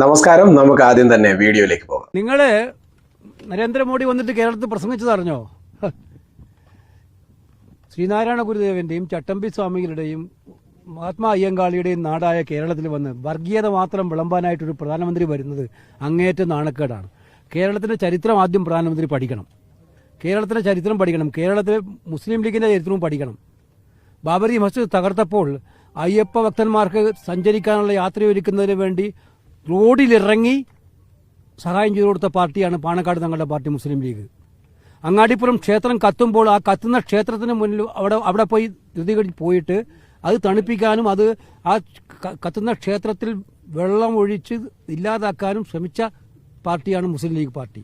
നമസ്കാരം. നമുക്ക് ആദ്യം തന്നെ വീഡിയോയിലേക്ക് പോകാം. നിങ്ങൾ നരേന്ദ്രമോദി വന്നിട്ട് കേരളത്തിൽ പ്രസംഗിച്ചതറിഞ്ഞോ ശ്രീനാരായണ ഗുരുദേവന്റെയും ചട്ടമ്പി സ്വാമികളുടെയും മഹാത്മാ അയ്യങ്കാളിയുടെയും നാടായ കേരളത്തിൽ വന്ന് വർഗീയത മാത്രം വിളമ്പാനായിട്ടൊരു പ്രധാനമന്ത്രി വരുന്നത് അങ്ങേറ്റ നാണക്കേടാണ്. കേരളത്തിന്റെ ചരിത്രം ആദ്യം പ്രധാനമന്ത്രി പഠിക്കണം. കേരളത്തിന്റെ ചരിത്രം പഠിക്കണം. കേരളത്തിലെ മുസ്ലിം ലീഗിന്റെ ചരിത്രവും പഠിക്കണം. ബാബരി മസ്ജിദ് തകർത്തപ്പോൾ അയ്യപ്പ ഭക്തന്മാർക്ക് സഞ്ചരിക്കാനുള്ള യാത്രയൊരുക്കുന്നതിന് വേണ്ടി റോഡിലിറങ്ങി സഹായം ചെയ്തു കൊടുത്ത പാർട്ടിയാണ് പാണക്കാട് തങ്ങളുടെ പാർട്ടി മുസ്ലിം ലീഗ്. അങ്ങാടിപ്പുറം ക്ഷേത്രം കത്തുമ്പോൾ ആ കത്തുന്ന ക്ഷേത്രത്തിന് മുന്നിൽ അവിടെ അവിടെ പോയി ധൃതികടി പോയിട്ട് അത് തണുപ്പിക്കാനും അത് ആ കത്തുന്ന ക്ഷേത്രത്തിൽ വെള്ളം ഒഴിച്ച് ഇല്ലാതാക്കാനും ശ്രമിച്ച പാർട്ടിയാണ് മുസ്ലിം ലീഗ് പാർട്ടി.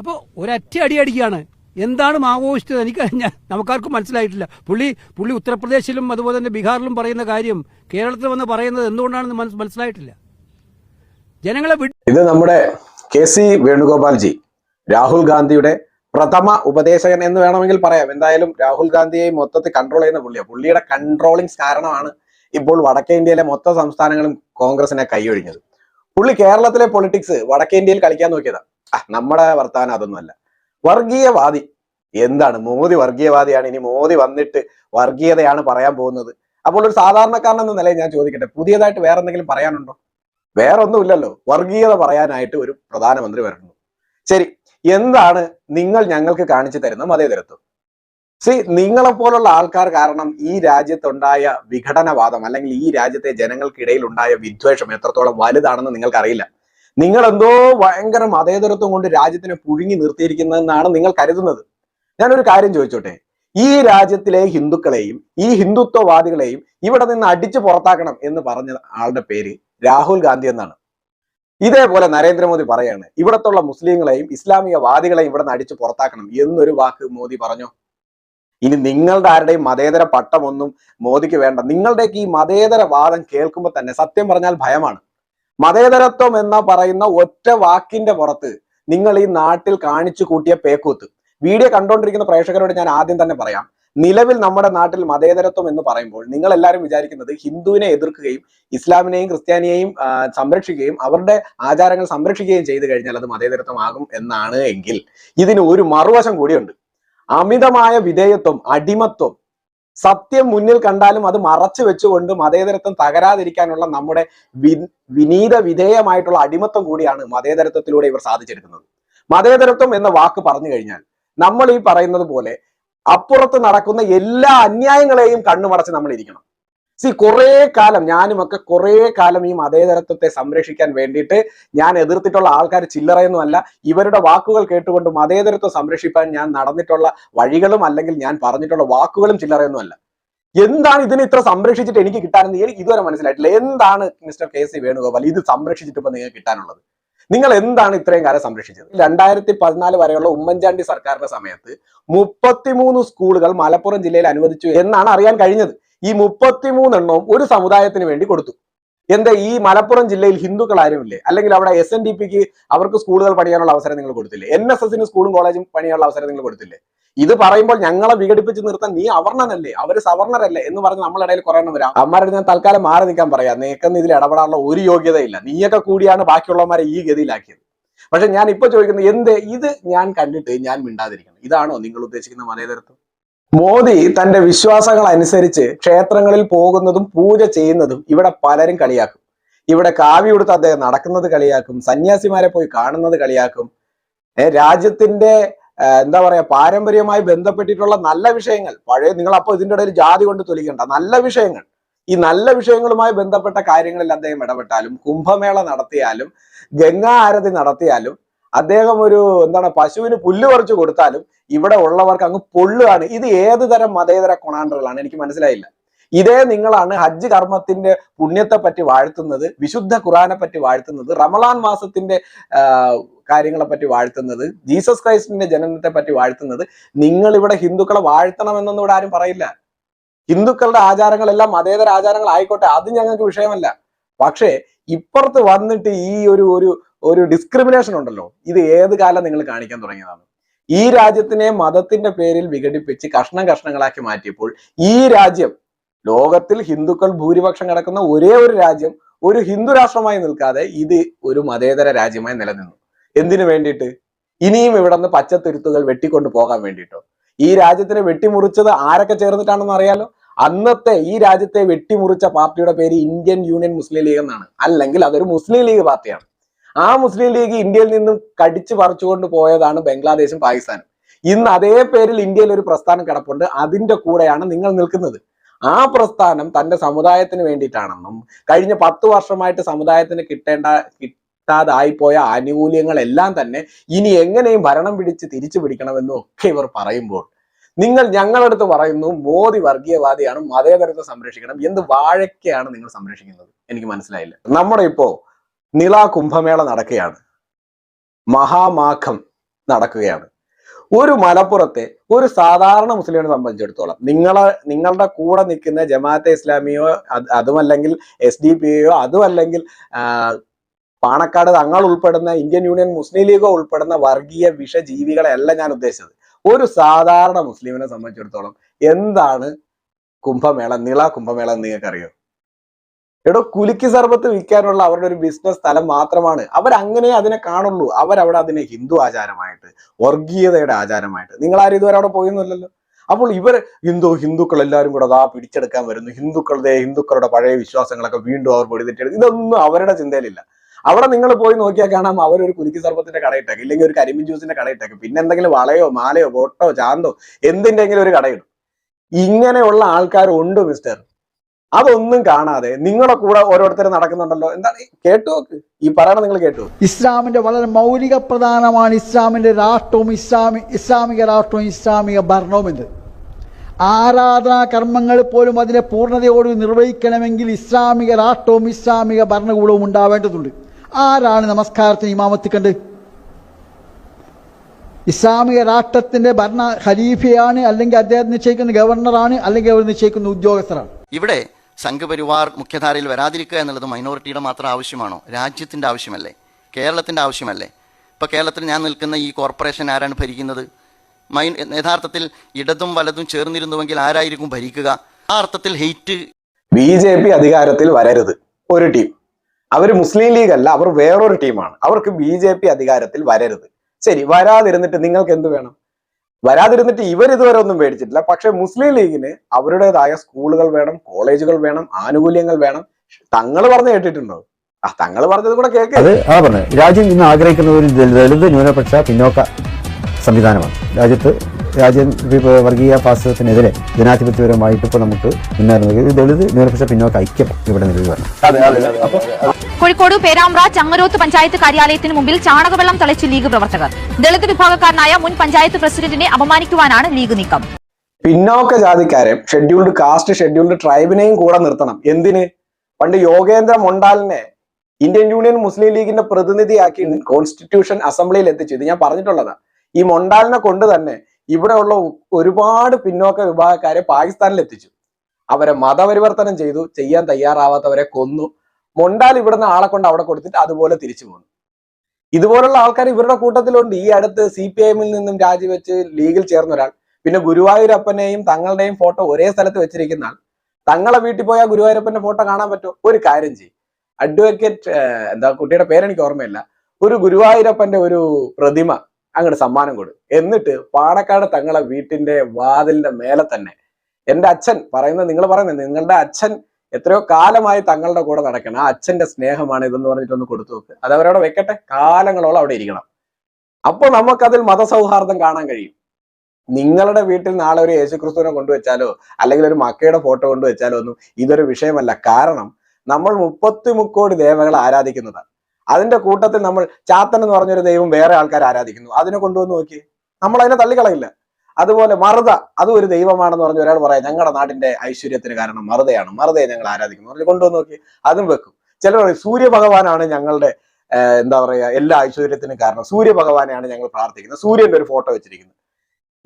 അപ്പോൾ ഒരറ്റ അടി അടിക്കുകയാണ് എന്താണ് മാവോയിസ്റ്റ്? എനിക്ക് നമുക്കാർക്കും മനസ്സിലായിട്ടില്ല. പുള്ളി പുള്ളി ഉത്തർപ്രദേശിലും അതുപോലെ തന്നെ ബീഹാറിലും പറയുന്ന കാര്യം കേരളത്തിൽ വന്ന് പറയുന്നത് എന്തുകൊണ്ടാണെന്ന് മനസ് മനസ്സിലായിട്ടില്ല. ജനങ്ങളെ ഇത് നമ്മുടെ കെ സി വേണുഗോപാൽജി രാഹുൽ ഗാന്ധിയുടെ പ്രഥമ ഉപദേശകൻ എന്ന് വേണമെങ്കിൽ പറയാം. എന്തായാലും രാഹുൽ ഗാന്ധിയെ മൊത്തത്തിൽ കൺട്രോൾ ചെയ്യുന്ന പുള്ളിയാണ് പുള്ളിയുടെ കൺട്രോളിങ്സ് കാരണമാണ് ഇപ്പോൾ വടക്കേ ഇന്ത്യയിലെ മൊത്തം സംസ്ഥാനങ്ങളും കോൺഗ്രസിനെ കൈയൊഴിഞ്ഞത്. പുള്ളി കേരളത്തിലെ പൊളിറ്റിക്സ് വടക്കേ ഇന്ത്യയിൽ കളിക്കാൻ നോക്കിയതാ. ആ, നമ്മുടെ വർത്തമാനം അതൊന്നുമല്ല വർഗീയവാദി. എന്താണ്? മോദി വർഗീയവാദിയാണ്. ഇനി മോദി വന്നിട്ട് വർഗീയതയാണ് പറയാൻ പോകുന്നത്. അപ്പോൾ ഒരു സാധാരണക്കാരൻ എന്ന നിലയിൽ ഞാൻ ചോദിക്കട്ടെ പുതിയതായിട്ട് വേറെ എന്തെങ്കിലും പറയാനുണ്ടോ? വേറെ ഒന്നുമില്ലല്ലോ വർഗീയത പറയാനായിട്ട് ഒരു പ്രധാനമന്ത്രി വരുന്നു. ശരി എന്താണ് നിങ്ങൾ ഞങ്ങൾക്ക് കാണിച്ചു തരുന്ന മതേതരത്വം? സി നിങ്ങളെ പോലുള്ള ആൾക്കാർ കാരണം ഈ രാജ്യത്തുണ്ടായ വിഘടനവാദം അല്ലെങ്കിൽ ഈ രാജ്യത്തെ ജനങ്ങൾക്കിടയിൽ ഉണ്ടായ വിദ്വേഷം എത്രത്തോളം വലുതാണെന്ന് നിങ്ങൾക്കറിയില്ല. നിങ്ങൾ എന്തോ ഭയങ്കര മതേതരത്വം കൊണ്ട് രാജ്യത്തിനെ പുഴുങ്ങി നിർത്തിയിരിക്കുന്നതെന്നാണ് നിങ്ങൾ കരുതുന്നത്. ഞാനൊരു കാര്യം ചോദിച്ചോട്ടെ? ഈ രാജ്യത്തിലെ ഹിന്ദുക്കളെയും ഈ ഹിന്ദുത്വവാദികളെയും ഇവിടെ നിന്ന് അടിച്ചു പുറത്താക്കണം എന്ന് പറഞ്ഞ ആളുടെ പേര് രാഹുൽ ഗാന്ധി എന്നാണ്. ഇതേപോലെ നരേന്ദ്രമോദി പറയാണ് ഇവിടത്തുള്ള മുസ്ലിങ്ങളെയും ഇസ്ലാമിക വാദികളെയും ഇവിടെ നിന്ന് അടിച്ചു പുറത്താക്കണം എന്നൊരു വാക്ക് മോദി പറഞ്ഞു? ഇനി നിങ്ങളുടെ ആരുടെയും മതേതര പട്ടമൊന്നും മോദിക്ക് വേണ്ട. നിങ്ങളുടെയൊക്കെ ഈ മതേതര വാദം കേൾക്കുമ്പോൾ തന്നെ സത്യം പറഞ്ഞാൽ ഭയമാണ്. മതേതരത്വം എന്ന പറയുന്ന ഒറ്റ വാക്കിന്റെ പുറത്ത് നിങ്ങൾ ഈ നാട്ടിൽ കാണിച്ചു കൂട്ടിയ പേക്കൂത്ത്. വീഡിയോ കണ്ടുകൊണ്ടിരിക്കുന്ന പ്രേക്ഷകരോട് ഞാൻ ആദ്യം തന്നെ പറയാം. നിലവിൽ നമ്മുടെ നാട്ടിൽ മതേതരത്വം എന്ന് പറയുമ്പോൾ നിങ്ങൾ എല്ലാവരും വിചാരിക്കുന്നത് ഹിന്ദുവിനെ എതിർക്കുകയും ഇസ്ലാമിനെയും ക്രിസ്ത്യാനിയെയും സംരക്ഷിക്കുകയും അവരുടെ ആചാരങ്ങൾ സംരക്ഷിക്കുകയും ചെയ്തു കഴിഞ്ഞാൽ അത് മതേതരത്വമാകും എന്നാണ് എങ്കിൽ ഇതിന് ഒരു മറുവശം കൂടിയുണ്ട്. അമിതമായ വിധേയത്വം അടിമത്വം സത്യം മുന്നിൽ കണ്ടാലും അത് മറച്ചു വെച്ചുകൊണ്ട് മതേതരത്വം തകരാതിരിക്കാനുള്ള നമ്മുടെ വി- വിനീത വിധേയമായിട്ടുള്ള അടിമത്വം കൂടിയാണ് മതേതരത്വത്തിലൂടെ ഇവർ സാധിച്ചെടുക്കുന്നത്. മതേതരത്വം എന്ന വാക്ക് പറഞ്ഞു കഴിഞ്ഞാൽ നമ്മൾ ഈ പറയുന്നത് പോലെ അപ്പുറത്ത് നടക്കുന്ന എല്ലാ അന്യായങ്ങളെയും കണ്ണുമടച്ച് നമ്മൾ ഇരിക്കണം സി കുറേ കാലം ഞാനും ഒക്കെ കുറേ കാലം ഈ മതേതരത്വത്തെ സംരക്ഷിക്കാൻ വേണ്ടിയിട്ട് ഞാൻ എതിർത്തിട്ടുള്ള ആൾക്കാർ ചില്ലറയൊന്നുമല്ല. ഇവരുടെ വാക്കുകൾ കേട്ടുകൊണ്ട് മതേതരത്വം സംരക്ഷിക്കാൻ ഞാൻ നടന്നിട്ടുള്ള വഴികളും അല്ലെങ്കിൽ ഞാൻ പറഞ്ഞിട്ടുള്ള വാക്കുകളും ചില്ലറയൊന്നുമല്ല. എന്താണ് ഇതിനെ ഇത്ര സംരക്ഷിച്ചിട്ട് എനിക്ക് കിട്ടാനെന്ന് എനിക്ക് ഇതുവരെ മനസ്സിലായിട്ടില്ല. എന്താണ് മിസ്റ്റർ കെ സി വേണുഗോപാൽ ഇത് സംരക്ഷിച്ചിട്ട് ഇപ്പൊ നിങ്ങൾക്ക് കിട്ടാനുള്ളത്? നിങ്ങൾ എന്താണ് ഇത്രയും കാലം സംരക്ഷിച്ചത്? രണ്ടായിരത്തി പതിനാല് വരെയുള്ള ഉമ്മൻചാണ്ടി സർക്കാരിന്റെ സമയത്ത് മുപ്പത്തിമൂന്ന് സ്കൂളുകൾ മലപ്പുറം ജില്ലയിൽ അനുവദിച്ചു എന്നാണ് അറിയാൻ കഴിഞ്ഞത്. ഈ മുപ്പത്തിമൂന്നെണ്ണവും ഒരു സമുദായത്തിന് വേണ്ടി കൊടുത്തു. എന്താ? ഈ മലപ്പുറം ജില്ലയിൽ ഹിന്ദുക്കൾ ആരുമില്ലേ? അല്ലെങ്കിൽ അവിടെ എസ് എൻ ഡി പിക്ക് അവർക്ക് സ്കൂളുകൾ പണിയാനുള്ള അവസരം നിങ്ങൾ കൊടുത്തില്ലേ? എൻ എസ് എസിന് സ്കൂളും കോളേജും പണിയാനുള്ള അവസരം നിങ്ങൾ കൊടുത്തില്ലേ? ഇത് പറയുമ്പോൾ ഞങ്ങളെ വിഘടിപ്പിച്ച് നിർത്താൻ നീ അവർണനല്ലേ അവർ സവർണരല്ലേ എന്ന് പറഞ്ഞ് നമ്മുടെ ഇടയിൽ കുറെ എണ്ണം വരാം. അമ്മമാരുടെ ഞാൻ തൽക്കാലം മാറി നിൽക്കാൻ പറയാം. നീക്കൊന്നും ഇതിൽ ഇടപെടാനുള്ള ഒരു യോഗ്യതയില്ല. നീയൊക്കെ കൂടിയാണ് ബാക്കിയുള്ളവന്മാരെ ഈ ഗതിയിലാക്കിയത്. പക്ഷെ ഞാൻ ഇപ്പൊ ചോദിക്കുന്നത് എന്ത്? ഇത് ഞാൻ കണ്ടിട്ട് ഞാൻ മിണ്ടാതിരിക്കണം. ഇതാണോ നിങ്ങൾ ഉദ്ദേശിക്കുന്ന മലയതരത്വം മോദി തന്റെ വിശ്വാസങ്ങൾ അനുസരിച്ച് ക്ഷേത്രങ്ങളിൽ പോകുന്നതും പൂജ ചെയ്യുന്നതും ഇവിടെ പലരും കളിയാക്കും. ഇവിടെ കാവ്യ കൊടുത്ത് അദ്ദേഹം നടക്കുന്നത് കളിയാക്കും. സന്യാസിമാരെ പോയി കാണുന്നത് കളിയാക്കും. രാജ്യത്തിന്റെ എന്താ പറയാ പാരമ്പര്യമായി ബന്ധപ്പെട്ടിട്ടുള്ള നല്ല വിഷയങ്ങൾ. പഴയ നിങ്ങൾ അപ്പോൾ ഇതിന്റെ ഇടയിൽ ജാതി കൊണ്ട് തൊലിക്കണ്ട. നല്ല വിഷയങ്ങൾ. ഈ നല്ല വിഷയങ്ങളുമായി ബന്ധപ്പെട്ട കാര്യങ്ങളിൽ അദ്ദേഹം ഇടപെട്ടാലും കുംഭമേള നടത്തിയാലും ഗംഗാ ആരതി നടത്തിയാലും അദ്ദേഹം ഒരു എന്താണ് പശുവിന് പുല്ല് പറിച്ചു കൊടുത്താലും ഇവിടെ ഉള്ളവർക്ക് അങ്ങ് പൊള്ളുകയാണ്. ഇത് ഏത് തരം മതേതര കൊണാണ്ടറുകളാണ് എനിക്ക് മനസ്സിലായില്ല. ഇതേ നിങ്ങളാണ് ഹജ്ജ് കർമ്മത്തിന്റെ പുണ്യത്തെ പറ്റി വാഴ്ത്തുന്നത് വിശുദ്ധ ഖുറാനെ പറ്റി വാഴ്ത്തുന്നത് റമളാൻ മാസത്തിന്റെ കാര്യങ്ങളെ പറ്റി വാഴ്ത്തുന്നത് ജീസസ് ക്രൈസ്റ്റിന്റെ ജനനത്തെ പറ്റി വാഴ്ത്തുന്നത്. നിങ്ങൾ ഇവിടെ ഹിന്ദുക്കളെ വാഴ്ത്തണമെന്നൊന്നും ഇവിടെ ആരും പറയില്ല. ഹിന്ദുക്കളുടെ ആചാരങ്ങളെല്ലാം മതേതര ആചാരങ്ങൾ ആയിക്കോട്ടെ അത് ഞങ്ങൾക്ക് വിഷയമല്ല. പക്ഷേ ഇപ്പുറത്ത് വന്നിട്ട് ഈ ഒരു ഒരു ഒരു ഡിസ്ക്രിമിനേഷൻ ഉണ്ടല്ലോ ഇത് ഏത് കാലം നിങ്ങൾ കാണിക്കാൻ തുടങ്ങിയതാണ്? ഈ രാജ്യത്തിനെ മതത്തിന്റെ പേരിൽ വിഘടിപ്പിച്ച് കഷ്ണം കഷ്ണങ്ങളാക്കി മാറ്റിയപ്പോൾ ഈ രാജ്യം ലോകത്തിൽ ഹിന്ദുക്കൾ ഭൂരിപക്ഷം കിടക്കുന്ന ഒരേ ഒരു രാജ്യം ഒരു ഹിന്ദു രാഷ്ട്രമായി നിൽക്കാതെ ഇത് ഒരു മതേതര രാജ്യമായി നിലനിന്നു. എന്തിനു വേണ്ടിയിട്ട്? ഇനിയും ഇവിടെ നിന്ന് പച്ചത്തുരുത്തുകൾ വെട്ടിക്കൊണ്ട് പോകാൻ വേണ്ടിയിട്ടോ? ഈ രാജ്യത്തിനെ വെട്ടിമുറിച്ചത് ആരൊക്കെ ചേർന്നിട്ടാണെന്ന് അറിയാലോ? അന്നത്തെ ഈ രാജ്യത്തെ വെട്ടിമുറിച്ച പാർട്ടിയുടെ പേര് ഇന്ത്യൻ യൂണിയൻ മുസ്ലിം ലീഗ് എന്നാണ്. അല്ലെങ്കിൽ അതൊരു മുസ്ലിം ലീഗ് പാർട്ടിയാണ്. ആ മുസ്ലിം ലീഗ് ഇന്ത്യയിൽ നിന്നും കടിച്ചു പറിച്ചുകൊണ്ട് പോയതാണ് ബംഗ്ലാദേശും പാകിസ്ഥാനും. ഇന്ന് അതേ പേരിൽ ഇന്ത്യയിൽ ഒരു പ്രസ്ഥാനം കിടപ്പുണ്ട്. അതിന്റെ കൂടെയാണ് നിങ്ങൾ നിൽക്കുന്നത്. ആ പ്രസ്ഥാനം തന്റെ സമുദായത്തിന് വേണ്ടിയിട്ടാണെന്നും കഴിഞ്ഞ പത്ത് വർഷമായിട്ട് സമുദായത്തിന് കിട്ടേണ്ട കിട്ടാതായിപ്പോയ ആനുകൂല്യങ്ങളെല്ലാം തന്നെ ഇനി എങ്ങനെയും ഭരണം പിടിച്ച് തിരിച്ചു പിടിക്കണമെന്നും ഒക്കെ ഇവർ പറയുമ്പോൾ നിങ്ങൾ ഞങ്ങളടുത്ത് പറയുന്നു മോദി വർഗീയവാദിയാണ് മതേതരത്തെ സംരക്ഷിക്കണം എന്ത് വാഴക്കെയാണ് നിങ്ങൾ സംരക്ഷിക്കുന്നത്? എനിക്ക് മനസ്സിലായില്ല. നമ്മുടെ ഇപ്പോ നിള കുംഭമേള നടക്കുകയാണ്. മഹാമാഘം നടക്കുകയാണ്. ഒരു മലപ്പുറത്തെ ഒരു സാധാരണ മുസ്ലിമിനെ സംബന്ധിച്ചിടത്തോളം നിങ്ങളെ നിങ്ങളുടെ കൂടെ നിൽക്കുന്ന ജമാഅത്തെ ഇസ്ലാമിയോ അത് അതുമല്ലെങ്കിൽ എസ് ഡി പി യോ അതുമല്ലെങ്കിൽ പാണക്കാട് തങ്ങൾ ഉൾപ്പെടുന്ന ഇന്ത്യൻ യൂണിയൻ മുസ്ലിം ലീഗോ ഉൾപ്പെടുന്ന വർഗീയ വിഷജീവികളെയല്ല ഞാൻ ഉദ്ദേശിച്ചത്. ഒരു സാധാരണ മുസ്ലിമിനെ സംബന്ധിച്ചിടത്തോളം എന്താണ് കുംഭമേള നിള കുംഭമേള എന്ന് നിങ്ങൾക്കറിയോ? എടോ കുലുക്കി സർബത്ത് വിൽക്കാനുള്ള അവരുടെ ഒരു ബിസിനസ് സ്ഥലം മാത്രമാണ്. അവരങ്ങനെ അതിനെ കാണുള്ളൂ. അവരവിടെ അതിനെ ഹിന്ദു ആചാരമായിട്ട് വർഗീയതയുടെ ആചാരമായിട്ട്. നിങ്ങൾ ആരും ഇതുവരെ അവിടെ പോയൊന്നുമില്ലല്ലോ. അപ്പോൾ ഇവർ ഹിന്ദു ഹിന്ദുക്കൾ എല്ലാവരും കൂടെ അതാ പിടിച്ചെടുക്കാൻ വരുന്നു. ഹിന്ദുക്കളുടെ ഹിന്ദുക്കളുടെ പഴയ വിശ്വാസങ്ങളൊക്കെ വീണ്ടും അവർ പൊടിതെറ്റെടുക്കും ഇതൊന്നും അവരുടെ ചിന്തയിലില്ല. അവിടെ നിങ്ങൾ പോയി നോക്കിയാൽ കാണാം അവരൊരു കുലുക്കി സർബത്തിന്റെ കടയിട്ടേക്ക് ഇല്ലെങ്കിൽ ഒരു കരിമീൻ ജ്യൂസിന്റെ കടയിട്ടേക്ക് പിന്നെ എന്തെങ്കിലും വളയോ മാലയോ ബോട്ടോ ചാന്തോ എന്തിന്റെങ്കിലും ഒരു കടയിടും. ഇങ്ങനെയുള്ള ആൾക്കാരുണ്ട് മിസ്റ്റർ അതൊന്നും കാണാതെ നിങ്ങളെ കൂടെ ഓരോരുത്തർ നടക്കുന്നുണ്ടല്ലോ. എന്താണ് കേട്ടോ ഈ പറയണ നിങ്ങൾ കേട്ടു ഇസ്ലാമിന്റെ വളരെ മൗലിക പ്രധാനമാണ് ഇസ്ലാമിന്റെ രാഷ്ട്രവും ഇസ്ലാമി ഇസ്ലാമിക രാഷ്ട്രവും ഇസ്ലാമിക ഭരണവും എന്ന് ആരാധനാ കർമ്മങ്ങൾ പോലും അതിനെ പൂർണതയോട് നിർവഹിക്കണമെങ്കിൽ ഇസ്ലാമിക രാഷ്ട്രവും ഇസ്ലാമിക ഭരണകൂടവും ഉണ്ടാവേണ്ടതുണ്ട്. ആരാണ് നമസ്കാരത്തിന് ഇമാമത്ത് കണ്ട്? ഇസ്ലാമിക രാഷ്ട്രത്തിന്റെ ഭരണ ഖലീഫയാണ് അല്ലെങ്കിൽ അദ്ദേഹം നിശ്ചയിക്കുന്ന ഗവർണറാണ് അല്ലെങ്കിൽ അവർ നിശ്ചയിക്കുന്ന ഉദ്യോഗസ്ഥരാണ്. ഇവിടെ സംഘപരിവാർ മുഖ്യധാരയിൽ വരാതിരിക്കുക എന്നുള്ളത് മൈനോറിറ്റിയുടെ മാത്രം ആവശ്യമാണോ? രാജ്യത്തിന്റെ ആവശ്യമല്ലേ? കേരളത്തിന്റെ ആവശ്യമല്ലേ? ഇപ്പോൾ കേരളത്തിൽ ഞാൻ നിൽക്കുന്ന ഈ കോർപ്പറേഷൻ ആരാണ് ഭരിക്കുന്നത്? മൈ യഥാർത്ഥത്തിൽ ഇടതും വലതും ചേർന്നിരുന്നുവെങ്കിൽ ആരായിരിക്കും ഭരിക്കുക? ആ അർത്ഥത്തിൽ ഹെയ്റ്റ് ബി ജെ പി അധികാരത്തിൽ വരരുത്. ഒരു ടീം. അവർ മുസ്ലിം ലീഗ് അല്ല അവർ വേറൊരു ടീമാണ്. അവർക്ക് ബി ജെ പി അധികാരത്തിൽ വരരുത്. ശരി വരാതിരുന്നിട്ട് നിങ്ങൾക്ക് എന്ത് വേണം? വരാതിരുന്നിട്ട് ഇവർ ഇതുവരെ ഒന്നും മേടിച്ചിട്ടില്ല. പക്ഷെ മുസ്ലിം ലീഗിന് അവരുടേതായ സ്കൂളുകൾ വേണം കോളേജുകൾ വേണം ആനുകൂല്യങ്ങൾ വേണം. തങ്ങൾ പറഞ്ഞു കേട്ടിട്ടുണ്ടോ? ആ തങ്ങൾ പറഞ്ഞത് കൂടെ കേൾക്കുക അത് ആ പറഞ്ഞത്. രാജ്യം ഇന്ന് ആഗ്രഹിക്കുന്ന ഒരു ദളിത് ന്യൂനപക്ഷ പിന്നോക്ക സംവിധാനമാണ്. രാജ്യത്ത് രാജ്യം ഇപ്പൊ വർഗീയ ഫാസിസത്തിനെതിരെ ജനാധിപത്യപരമായിട്ട് ഇപ്പോൾ നമുക്ക് മുന്നേറുന്നത് ദളിത് ന്യൂനപക്ഷ പിന്നോക്ക ഐക്യം ഇവിടെ നിലവിൽ വരണം. കോഴിക്കോട് പേരാമ്പ്ര ചങ്ങരോത്ത് പഞ്ചായത്ത് കാര്യാലയത്തിന് മുമ്പിൽ ചാണകവെള്ളം തളിച്ച് ലീഗ് പ്രവർത്തകർ. ദളിത് വിഭാഗക്കാരനായ മുൻ പഞ്ചായത്ത് പ്രസിഡന്റിനെ അപമാനിക്കുവാനാണ് ലീഗ് നീക്കം. പിന്നോക്ക ജാതിക്കാരെ ഷെഡ്യൂൾഡ് കാസ്റ്റ് ഷെഡ്യൂൾഡ് ട്രൈബിനെയും കൂടെ നിർത്തണം. എന്തിന്? പണ്ട് യോഗേന്ദ്ര മൊണ്ടാലിനെ ഇന്ത്യൻ യൂണിയൻ മുസ്ലിം ലീഗിന്റെ പ്രതിനിധിയാക്കി കോൺസ്റ്റിറ്റ്യൂഷൻ അസംബ്ലിയിൽ എത്തിച്ചു. ഇത് ഞാൻ പറഞ്ഞിട്ടുള്ളതാണ് ഈ മൊണ്ടാലിനെ കൊണ്ട് തന്നെ ഇവിടെയുള്ള ഒരുപാട് പിന്നോക്ക വിഭാഗക്കാരെ പാകിസ്ഥാനിൽ എത്തിച്ചു അവരെ മതപരിവർത്തനം ചെയ്തു ചെയ്യാൻ തയ്യാറാവാത്തവരെ കൊന്നു. മൊണ്ടാൽ ഇവിടുന്ന് ആളെ കൊണ്ട് അവിടെ കൊടുത്തിട്ട് അതുപോലെ തിരിച്ചു പോന്നു. ഇതുപോലുള്ള ആൾക്കാർ ഇവരുടെ കൂട്ടത്തിലുണ്ട്. ഈ അടുത്ത് സി പി എമ്മിൽ നിന്നും രാജിവെച്ച് ലീഗിൽ ചേർന്ന ഒരാൾ. പിന്നെ ഗുരുവായൂരപ്പനെയും തങ്ങളുടെയും ഫോട്ടോ ഒരേ സ്ഥലത്ത് വെച്ചിരിക്കുന്ന ആൾ. തങ്ങളെ വീട്ടിൽ പോയാൽ ഗുരുവായൂരപ്പന്റെ ഫോട്ടോ കാണാൻ പറ്റുമോ? ഒരു കാര്യം ചെയ്യും. അഡ്വക്കേറ്റ് എന്താ കുട്ടിയുടെ പേരെനിക്ക് ഓർമ്മയില്ല. ഒരു ഗുരുവായൂരപ്പന്റെ ഒരു പ്രതിമ അങ്ങോട്ട് സമ്മാനം കൊടു. എന്നിട്ട് പാണക്കാട് തങ്ങളെ വീട്ടിന്റെ വാതിലിന്റെ മേലെ തന്നെ എന്റെ അച്ഛൻ പറയുന്നത് നിങ്ങൾ പറയുന്നത് നിങ്ങളുടെ അച്ഛൻ എത്രയോ കാലമായി തങ്ങളുടെ കൂടെ നടക്കണം. ആ അച്ഛന്റെ സ്നേഹമാണ് ഇതെന്ന് പറഞ്ഞിട്ടൊന്ന് കൊടുത്തു നോക്ക്. അത് അവരവിടെ വെക്കട്ടെ. കാലങ്ങളോളം അവിടെ ഇരിക്കണം. അപ്പോൾ നമുക്കതിൽ മതസൗഹാർദ്ദം കാണാൻ കഴിയും. നിങ്ങളുടെ വീട്ടിൽ നാളെ ഒരു യേശുക്രിസ്തുവിനെ കൊണ്ടുവച്ചാലോ അല്ലെങ്കിൽ ഒരു മക്കയുടെ ഫോട്ടോ കൊണ്ടുവച്ചാലോ ഒന്നും ഇതൊരു വിഷയമല്ല. കാരണം നമ്മൾ മുപ്പത്തി മുക്കോടി ദേവകളെ ആരാധിക്കുന്നതാണ്. അതിന്റെ കൂട്ടത്തിൽ നമ്മൾ ചാത്തൻ എന്ന് പറഞ്ഞൊരു ദൈവം വേറെ ആൾക്കാർ ആരാധിക്കുന്നു. അതിനെ കൊണ്ടുവന്ന് നോക്കി. നമ്മൾ അതിനെ തള്ളിക്കളയില്ല. അതുപോലെ മറുത അതും ഒരു ദൈവമാണെന്ന് പറഞ്ഞ ഒരാൾ പറയാം ഞങ്ങളുടെ നാടിന്റെ ഐശ്വര്യത്തിന് കാരണം മറുതയാണ്. മറുതയെ ഞങ്ങൾ ആരാധിക്കുന്നു. പറഞ്ഞു കൊണ്ടുവന്ന് നോക്കി. അതും വെക്കും. ചിലർ പറയും സൂര്യഭഗവാനാണ് ഞങ്ങളുടെ എന്താ പറയാ എല്ലാ ഐശ്വര്യത്തിനും കാരണം. സൂര്യഭഗവാനെയാണ് ഞങ്ങൾ പ്രാർത്ഥിക്കുന്നത്. സൂര്യന്റെ ഒരു ഫോട്ടോ വെച്ചിരിക്കുന്നത്.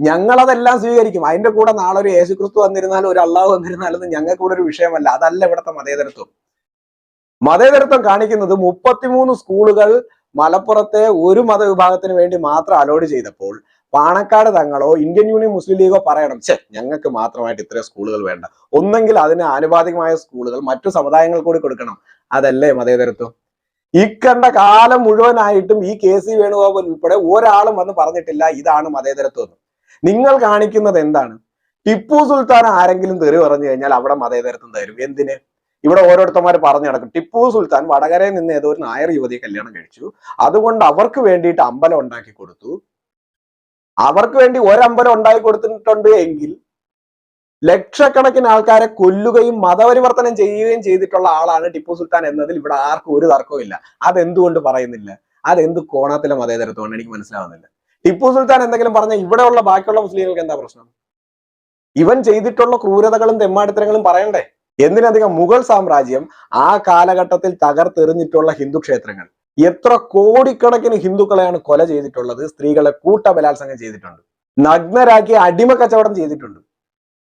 ഞങ്ങളതെല്ലാം സ്വീകരിക്കും. അതിന്റെ കൂടെ നാളെ ഒരു യേശുക്രിസ്തു വന്നിരുന്നാലും ഒരു അള്ളാഹു വന്നിരുന്നാലും ഞങ്ങൾക്ക് കൂടെ ഒരു വിഷയമല്ല. അതല്ല ഇവിടുത്തെ മതേതരത്വം. മതേതരത്വം കാണിക്കുന്നത് മുപ്പത്തിമൂന്ന് സ്കൂളുകൾ മലപ്പുറത്തെ ഒരു മതവിഭാഗത്തിന് വേണ്ടി മാത്രം അലോഡ് ചെയ്തപ്പോൾ പാണക്കാട് തങ്ങളോ ഇന്ത്യൻ യൂണിയൻ മുസ്ലിം ലീഗോ പറയണം ചെ ഞങ്ങൾക്ക് മാത്രമായിട്ട് ഇത്രയും സ്കൂളുകൾ വേണ്ട. ഒന്നെങ്കിൽ അതിന് ആനുപാതികമായ സ്കൂളുകൾ മറ്റു സമുദായങ്ങൾ കൂടി കൊടുക്കണം. അതല്ലേ മതേതരത്വം? ഇക്കണ്ട കാലം മുഴുവനായിട്ടും ഈ കെ സി വേണുഗോപാൽ ഉൾപ്പെടെ ഒരാളും വന്ന് പറഞ്ഞിട്ടില്ല ഇതാണ് മതേതരത്വം. എന്ന് നിങ്ങൾ കാണിക്കുന്നത് എന്താണ്? ടിപ്പു സുൽത്താൻ ആരെങ്കിലും തെറി പറഞ്ഞു കഴിഞ്ഞാൽ അവിടെ മതേതരത്വം തരും. എന്തിന്? ഇവിടെ ഓരോരുത്തന്മാർ പറഞ്ഞു നടക്കും. ടിപ്പു സുൽത്താൻ വടകരയിൽ നിന്ന് ഏതോ ഒരു നായർ യുവതിയെ കല്യാണം കഴിച്ചു. അതുകൊണ്ട് അവർക്ക് വേണ്ടിയിട്ട് അമ്പലം ഉണ്ടാക്കി കൊടുത്തു. അവർക്ക് വേണ്ടി ഒരമ്പലം ഉണ്ടാക്കി കൊടുത്തിട്ടുണ്ട് എങ്കിൽ ലക്ഷക്കണക്കിന് ആൾക്കാരെ കൊല്ലുകയും മതപരിവർത്തനം ചെയ്യുകയും ചെയ്തിട്ടുള്ള ആളാണ് ടിപ്പു സുൽത്താൻ എന്നതിൽ ഇവിടെ ആർക്കും ഒരു തർക്കവും ഇല്ല. അതെന്തുകൊണ്ട് പറയുന്നില്ല? അതെന്ത് കോണത്തിലെ മതേതരത്വമാണ്? എനിക്ക് മനസ്സിലാവുന്നില്ല. ടിപ്പു സുൽത്താൻ എന്തെങ്കിലും പറഞ്ഞാൽ ഇവിടെയുള്ള ബാക്കിയുള്ള മുസ്ലിങ്ങൾക്ക് എന്താ പ്രശ്നം? ഇവൻ ചെയ്തിട്ടുള്ള ക്രൂരതകളും തെമ്മാടിത്തരങ്ങളും പറയണ്ടേ? എന്തിനധികം മുഗൾ സാമ്രാജ്യം ആ കാലഘട്ടത്തിൽ തകർത്തെറിഞ്ഞിട്ടുള്ള ഹിന്ദു ക്ഷേത്രങ്ങൾ. എത്ര കോടിക്കണക്കിന് ഹിന്ദുക്കളെയാണ് കൊല ചെയ്തിട്ടുള്ളത് സ്ത്രീകളെ കൂട്ടബലാത്സംഗം ചെയ്തിട്ടുണ്ട്. നഗ്നരാക്കി അടിമ കച്ചവടം ചെയ്തിട്ടുണ്ട്.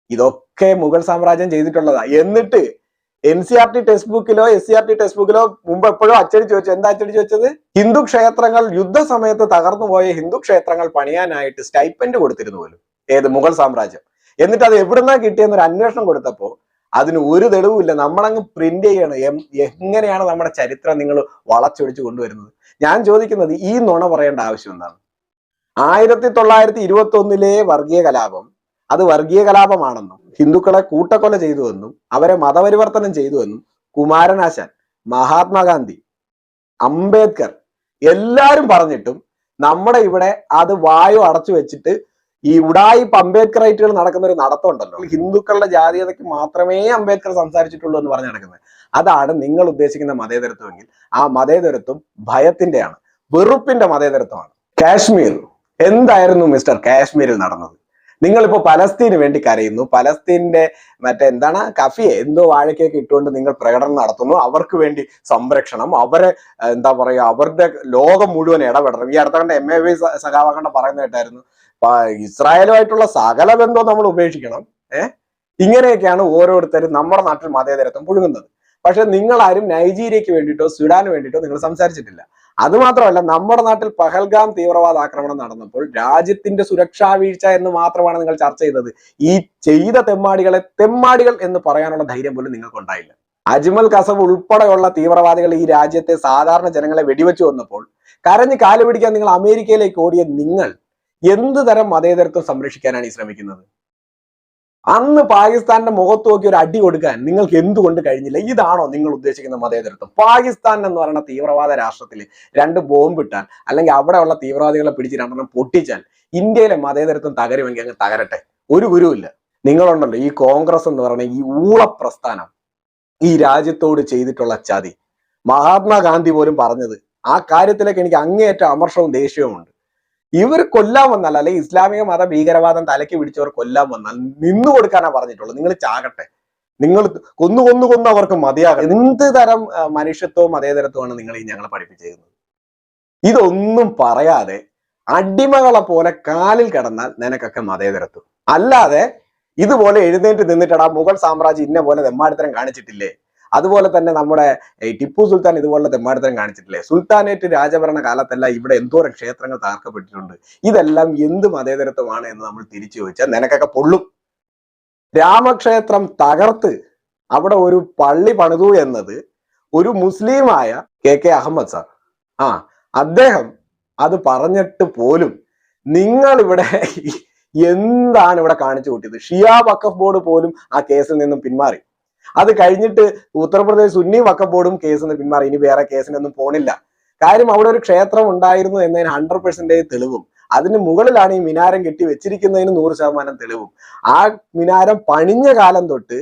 ഇതൊക്കെ മുഗൾ സാമ്രാജ്യം ചെയ്തിട്ടുള്ളതാ. എന്നിട്ട് N C R T text ബുക്കിലോ S C R T text ബുക്കിലോ മുമ്പ് എപ്പോഴും അച്ചടിച്ചു വെച്ചു എന്താ അച്ചടിച്ചു വെച്ചത്? ഹിന്ദു ക്ഷേത്രങ്ങൾ യുദ്ധസമയത്ത് തകർന്നു പോയ ഹിന്ദു ക്ഷേത്രങ്ങൾ പണിയാനായിട്ട് സ്റ്റൈപ്പൻഡ് കൊടുത്തിരുന്നു പോലും. ഏത് മുഗൾ സാമ്രാജ്യം. എന്നിട്ട് അത് എവിടുന്നാ കിട്ടിയെന്നൊരു അന്വേഷണം കൊടുത്തപ്പോ അതിന് ഒരു തെളിവുമില്ല നമ്മളങ്ങ് പ്രിന്റ് ചെയ്യണം. എങ്ങനെയാണ് നമ്മുടെ ചരിത്രം നിങ്ങൾ വളച്ചൊടിച്ച് കൊണ്ടുവരുന്നത്? ഞാൻ ചോദിക്കുന്നത് ഈ നുണ പറയേണ്ട ആവശ്യം എന്താണ്? ആയിരത്തി തൊള്ളായിരത്തി ഇരുപത്തി ഒന്നിലെ വർഗീയ കലാപം അത് വർഗീയ കലാപമാണെന്നും ഹിന്ദുക്കളെ കൂട്ടക്കൊല ചെയ്തുവെന്നും അവരെ മതപരിവർത്തനം ചെയ്തുവെന്നും കുമാരനാശാൻ മഹാത്മാഗാന്ധി അംബേദ്കർ എല്ലാരും പറഞ്ഞിട്ടും നമ്മുടെ ഇവിടെ അത് വായു അടച്ചു വെച്ചിട്ട് ഈ ഉടായിപ്പ് അംബേദ്കറൈറ്റുകൾ നടക്കുന്ന ഒരു നടത്തമുണ്ടല്ലോ. ഹിന്ദുക്കളുടെ ജാതീയതയ്ക്ക് മാത്രമേ അംബേദ്കർ സംസാരിച്ചിട്ടുള്ളൂ എന്ന് പറഞ്ഞു നടക്കുന്നത്. അതാണ് നിങ്ങൾ ഉദ്ദേശിക്കുന്ന മതേതരത്വമെങ്കിൽ ആ മതേതരത്വം ഭയത്തിന്റെയാണ് വെറുപ്പിന്റെ മതേതരത്വമാണ്. കാശ്മീർ. എന്തായിരുന്നു മിസ്റ്റർ കാശ്മീരിൽ നടന്നത്? നിങ്ങളിപ്പോ പലസ്തീന് വേണ്ടി കരയുന്നു. പലസ്തീനിന്റെ മറ്റേ എന്താണ്? കഫിയെ എന്തോ വാഴയ്ക്കൊക്കെ ഇട്ടുകൊണ്ട് നിങ്ങൾ പ്രകടനം നടത്തുന്നു. അവർക്ക് വേണ്ടി സംരക്ഷണം. അവരെ എന്താ പറയുക അവരുടെ ലോകം മുഴുവൻ ഇടപെടണം. ഈ അടുത്ത കണ്ട എം എ വി സഖാവാക്കണ്ട പറയുന്ന കേട്ടായിരുന്നു. ഇസ്രായേലുമായിട്ടുള്ള സകല ബന്ധവും നമ്മൾ ഉപേക്ഷിക്കണം. ഏഹ് ഇങ്ങനെയൊക്കെയാണ് ഓരോരുത്തരും നമ്മുടെ നാട്ടിൽ മതേതരത്വം പുഴുങ്ങുന്നത്. പക്ഷെ നിങ്ങൾ ആരും നൈജീരിയക്ക് വേണ്ടിയിട്ടോ സുഡാന് വേണ്ടിയിട്ടോ നിങ്ങൾ സംസാരിച്ചിട്ടില്ല. അതുമാത്രമല്ല നമ്മുടെ നാട്ടിൽ പഹൽഗാം തീവ്രവാദ ആക്രമണം നടന്നപ്പോൾ രാജ്യത്തിന്റെ സുരക്ഷാ വീഴ്ച എന്ന് മാത്രമാണ് നിങ്ങൾ ചർച്ച ചെയ്തത്. ഈ ചെയ്ത തെമ്മാടികളെ തെമ്മാടികൾ എന്ന് പറയാനുള്ള ധൈര്യം പോലും നിങ്ങൾക്ക് ഉണ്ടായില്ല അജ്മൽ കസബ് ഉൾപ്പെടെയുള്ള തീവ്രവാദികൾ ഈ രാജ്യത്തെ സാധാരണ ജനങ്ങളെ വെടിവെച്ചു വന്നപ്പോൾ കരഞ്ഞ് കാലുപിടിക്കാൻ നിങ്ങൾ അമേരിക്കയിലേക്ക് ഓടിയ നിങ്ങൾ എന്ത് തരം മതേതരത്വം സംരക്ഷിക്കാനാണ് ഈ ശ്രമിക്കുന്നത്? അന്ന് പാകിസ്ഥാന്റെ മുഖത്ത് നോക്കി ഒരു അടി കൊടുക്കാൻ നിങ്ങൾക്ക് എന്തുകൊണ്ട് കഴിഞ്ഞില്ല? ഇതാണോ നിങ്ങൾ ഉദ്ദേശിക്കുന്ന മതേതരത്വം? പാകിസ്ഥാൻ എന്ന് പറയുന്ന തീവ്രവാദ രാഷ്ട്രത്തിൽ രണ്ട് ബോംബ് ഇട്ടാൽ അല്ലെങ്കിൽ അവിടെയുള്ള തീവ്രവാദികളെ പിടിച്ച് രണ്ടെണ്ണം പൊട്ടിച്ചാൽ ഇന്ത്യയിലെ മതേതരത്വം തകരുമെങ്കിൽ അങ്ങ് തകരട്ടെ. ഒരു ഗുരുവില്ല നിങ്ങളുണ്ടല്ലോ ഈ കോൺഗ്രസ് എന്ന് പറയുന്ന ഈ ഊള പ്രസ്ഥാനം ഈ രാജ്യത്തോട് ചെയ്തിട്ടുള്ള ചതി. മഹാത്മാഗാന്ധി പോലും പറഞ്ഞത് ആ കാര്യത്തിലേക്ക് എനിക്ക് അങ്ങേയറ്റം അമർഷവും ദേഷ്യവുമുണ്ട്. ഇവർ കൊല്ലാൻ വന്നാൽ അല്ലെ ഇസ്ലാമിക മത ഭീകരവാദം തലയ്ക്ക് പിടിച്ചവർ കൊല്ലാൻ വന്നാൽ നിന്നു കൊടുക്കാനാ പറഞ്ഞിട്ടുള്ളൂ നിങ്ങൾ ചാകട്ടെ. നിങ്ങൾ കൊന്നു കൊന്നു കൊന്നു അവർക്ക് മതിയാകും. എന്ത് തരം മനുഷ്യത്വവും മതേതരത്വമാണ് നിങ്ങൾ ഈ ഞങ്ങളെ പഠിപ്പിച്ചിരുന്നത് ഇതൊന്നും പറയാതെ അടിമകളെ പോലെ കാലിൽ കിടന്നാൽ നിനക്കൊക്കെ മതേതരത്വം. അല്ലാതെ ഇതുപോലെ എഴുന്നേറ്റ് നിന്നിട്ടടാ മുഗൾ സാമ്രാജ്യം ഇന്ന പോലെ തെമ്മാടിത്തരം കാണിച്ചിട്ടില്ലേ? അതുപോലെ തന്നെ നമ്മുടെ ടിപ്പു സുൽത്താൻ ഇതുപോലുള്ള തെമ്മാടിത്തരം കാണിച്ചിട്ടില്ലേ? സുൽത്താനേറ്റ് രാജഭരണ കാലത്തെല്ലാം ഇവിടെ എന്തോരം ക്ഷേത്രങ്ങൾ തകർക്കപ്പെട്ടിട്ടുണ്ട്. ഇതെല്ലാം എന്ത് മതേതരത്വമാണ് എന്ന് നമ്മൾ തിരിച്ചു ചോദിച്ചാൽ നിനക്കൊക്കെ പൊള്ളും. രാമക്ഷേത്രം തകർത്ത് അവിടെ ഒരു പള്ളി പണിതു എന്നത് ഒരു മുസ്ലിമായ കെ കെ അഹമ്മദ് സാർ. ആ അദ്ദേഹം അത് പറഞ്ഞിട്ട് പോലും നിങ്ങൾ ഇവിടെ എന്താണ് ഇവിടെ കാണിച്ചു കൂട്ടിയത്? ഷിയാ വക്കഫ് ബോർഡ് പോലും ആ കേസിൽ നിന്നും പിന്മാറി. അത് കഴിഞ്ഞിട്ട് ഉത്തർപ്രദേശ് സുന്നി വഖഫ് ബോർഡും കേസ് നിന്ന് പിന്മാറി. ഇനി വേറെ കേസിനൊന്നും പോണില്ല. കാര്യം അവിടെ ഒരു ക്ഷേത്രം ഉണ്ടായിരുന്നു എന്നതിന് ഹൺഡ്രഡ് പെർസെന്റേജ് തെളിവും. അതിന് മുകളിലാണ് ഈ മിനാരം കെട്ടി വെച്ചിരിക്കുന്നതിന് നൂറ് ശതമാനം തെളിവും. ആ മിനാരം പണിഞ്ഞ കാലം തൊട്ട്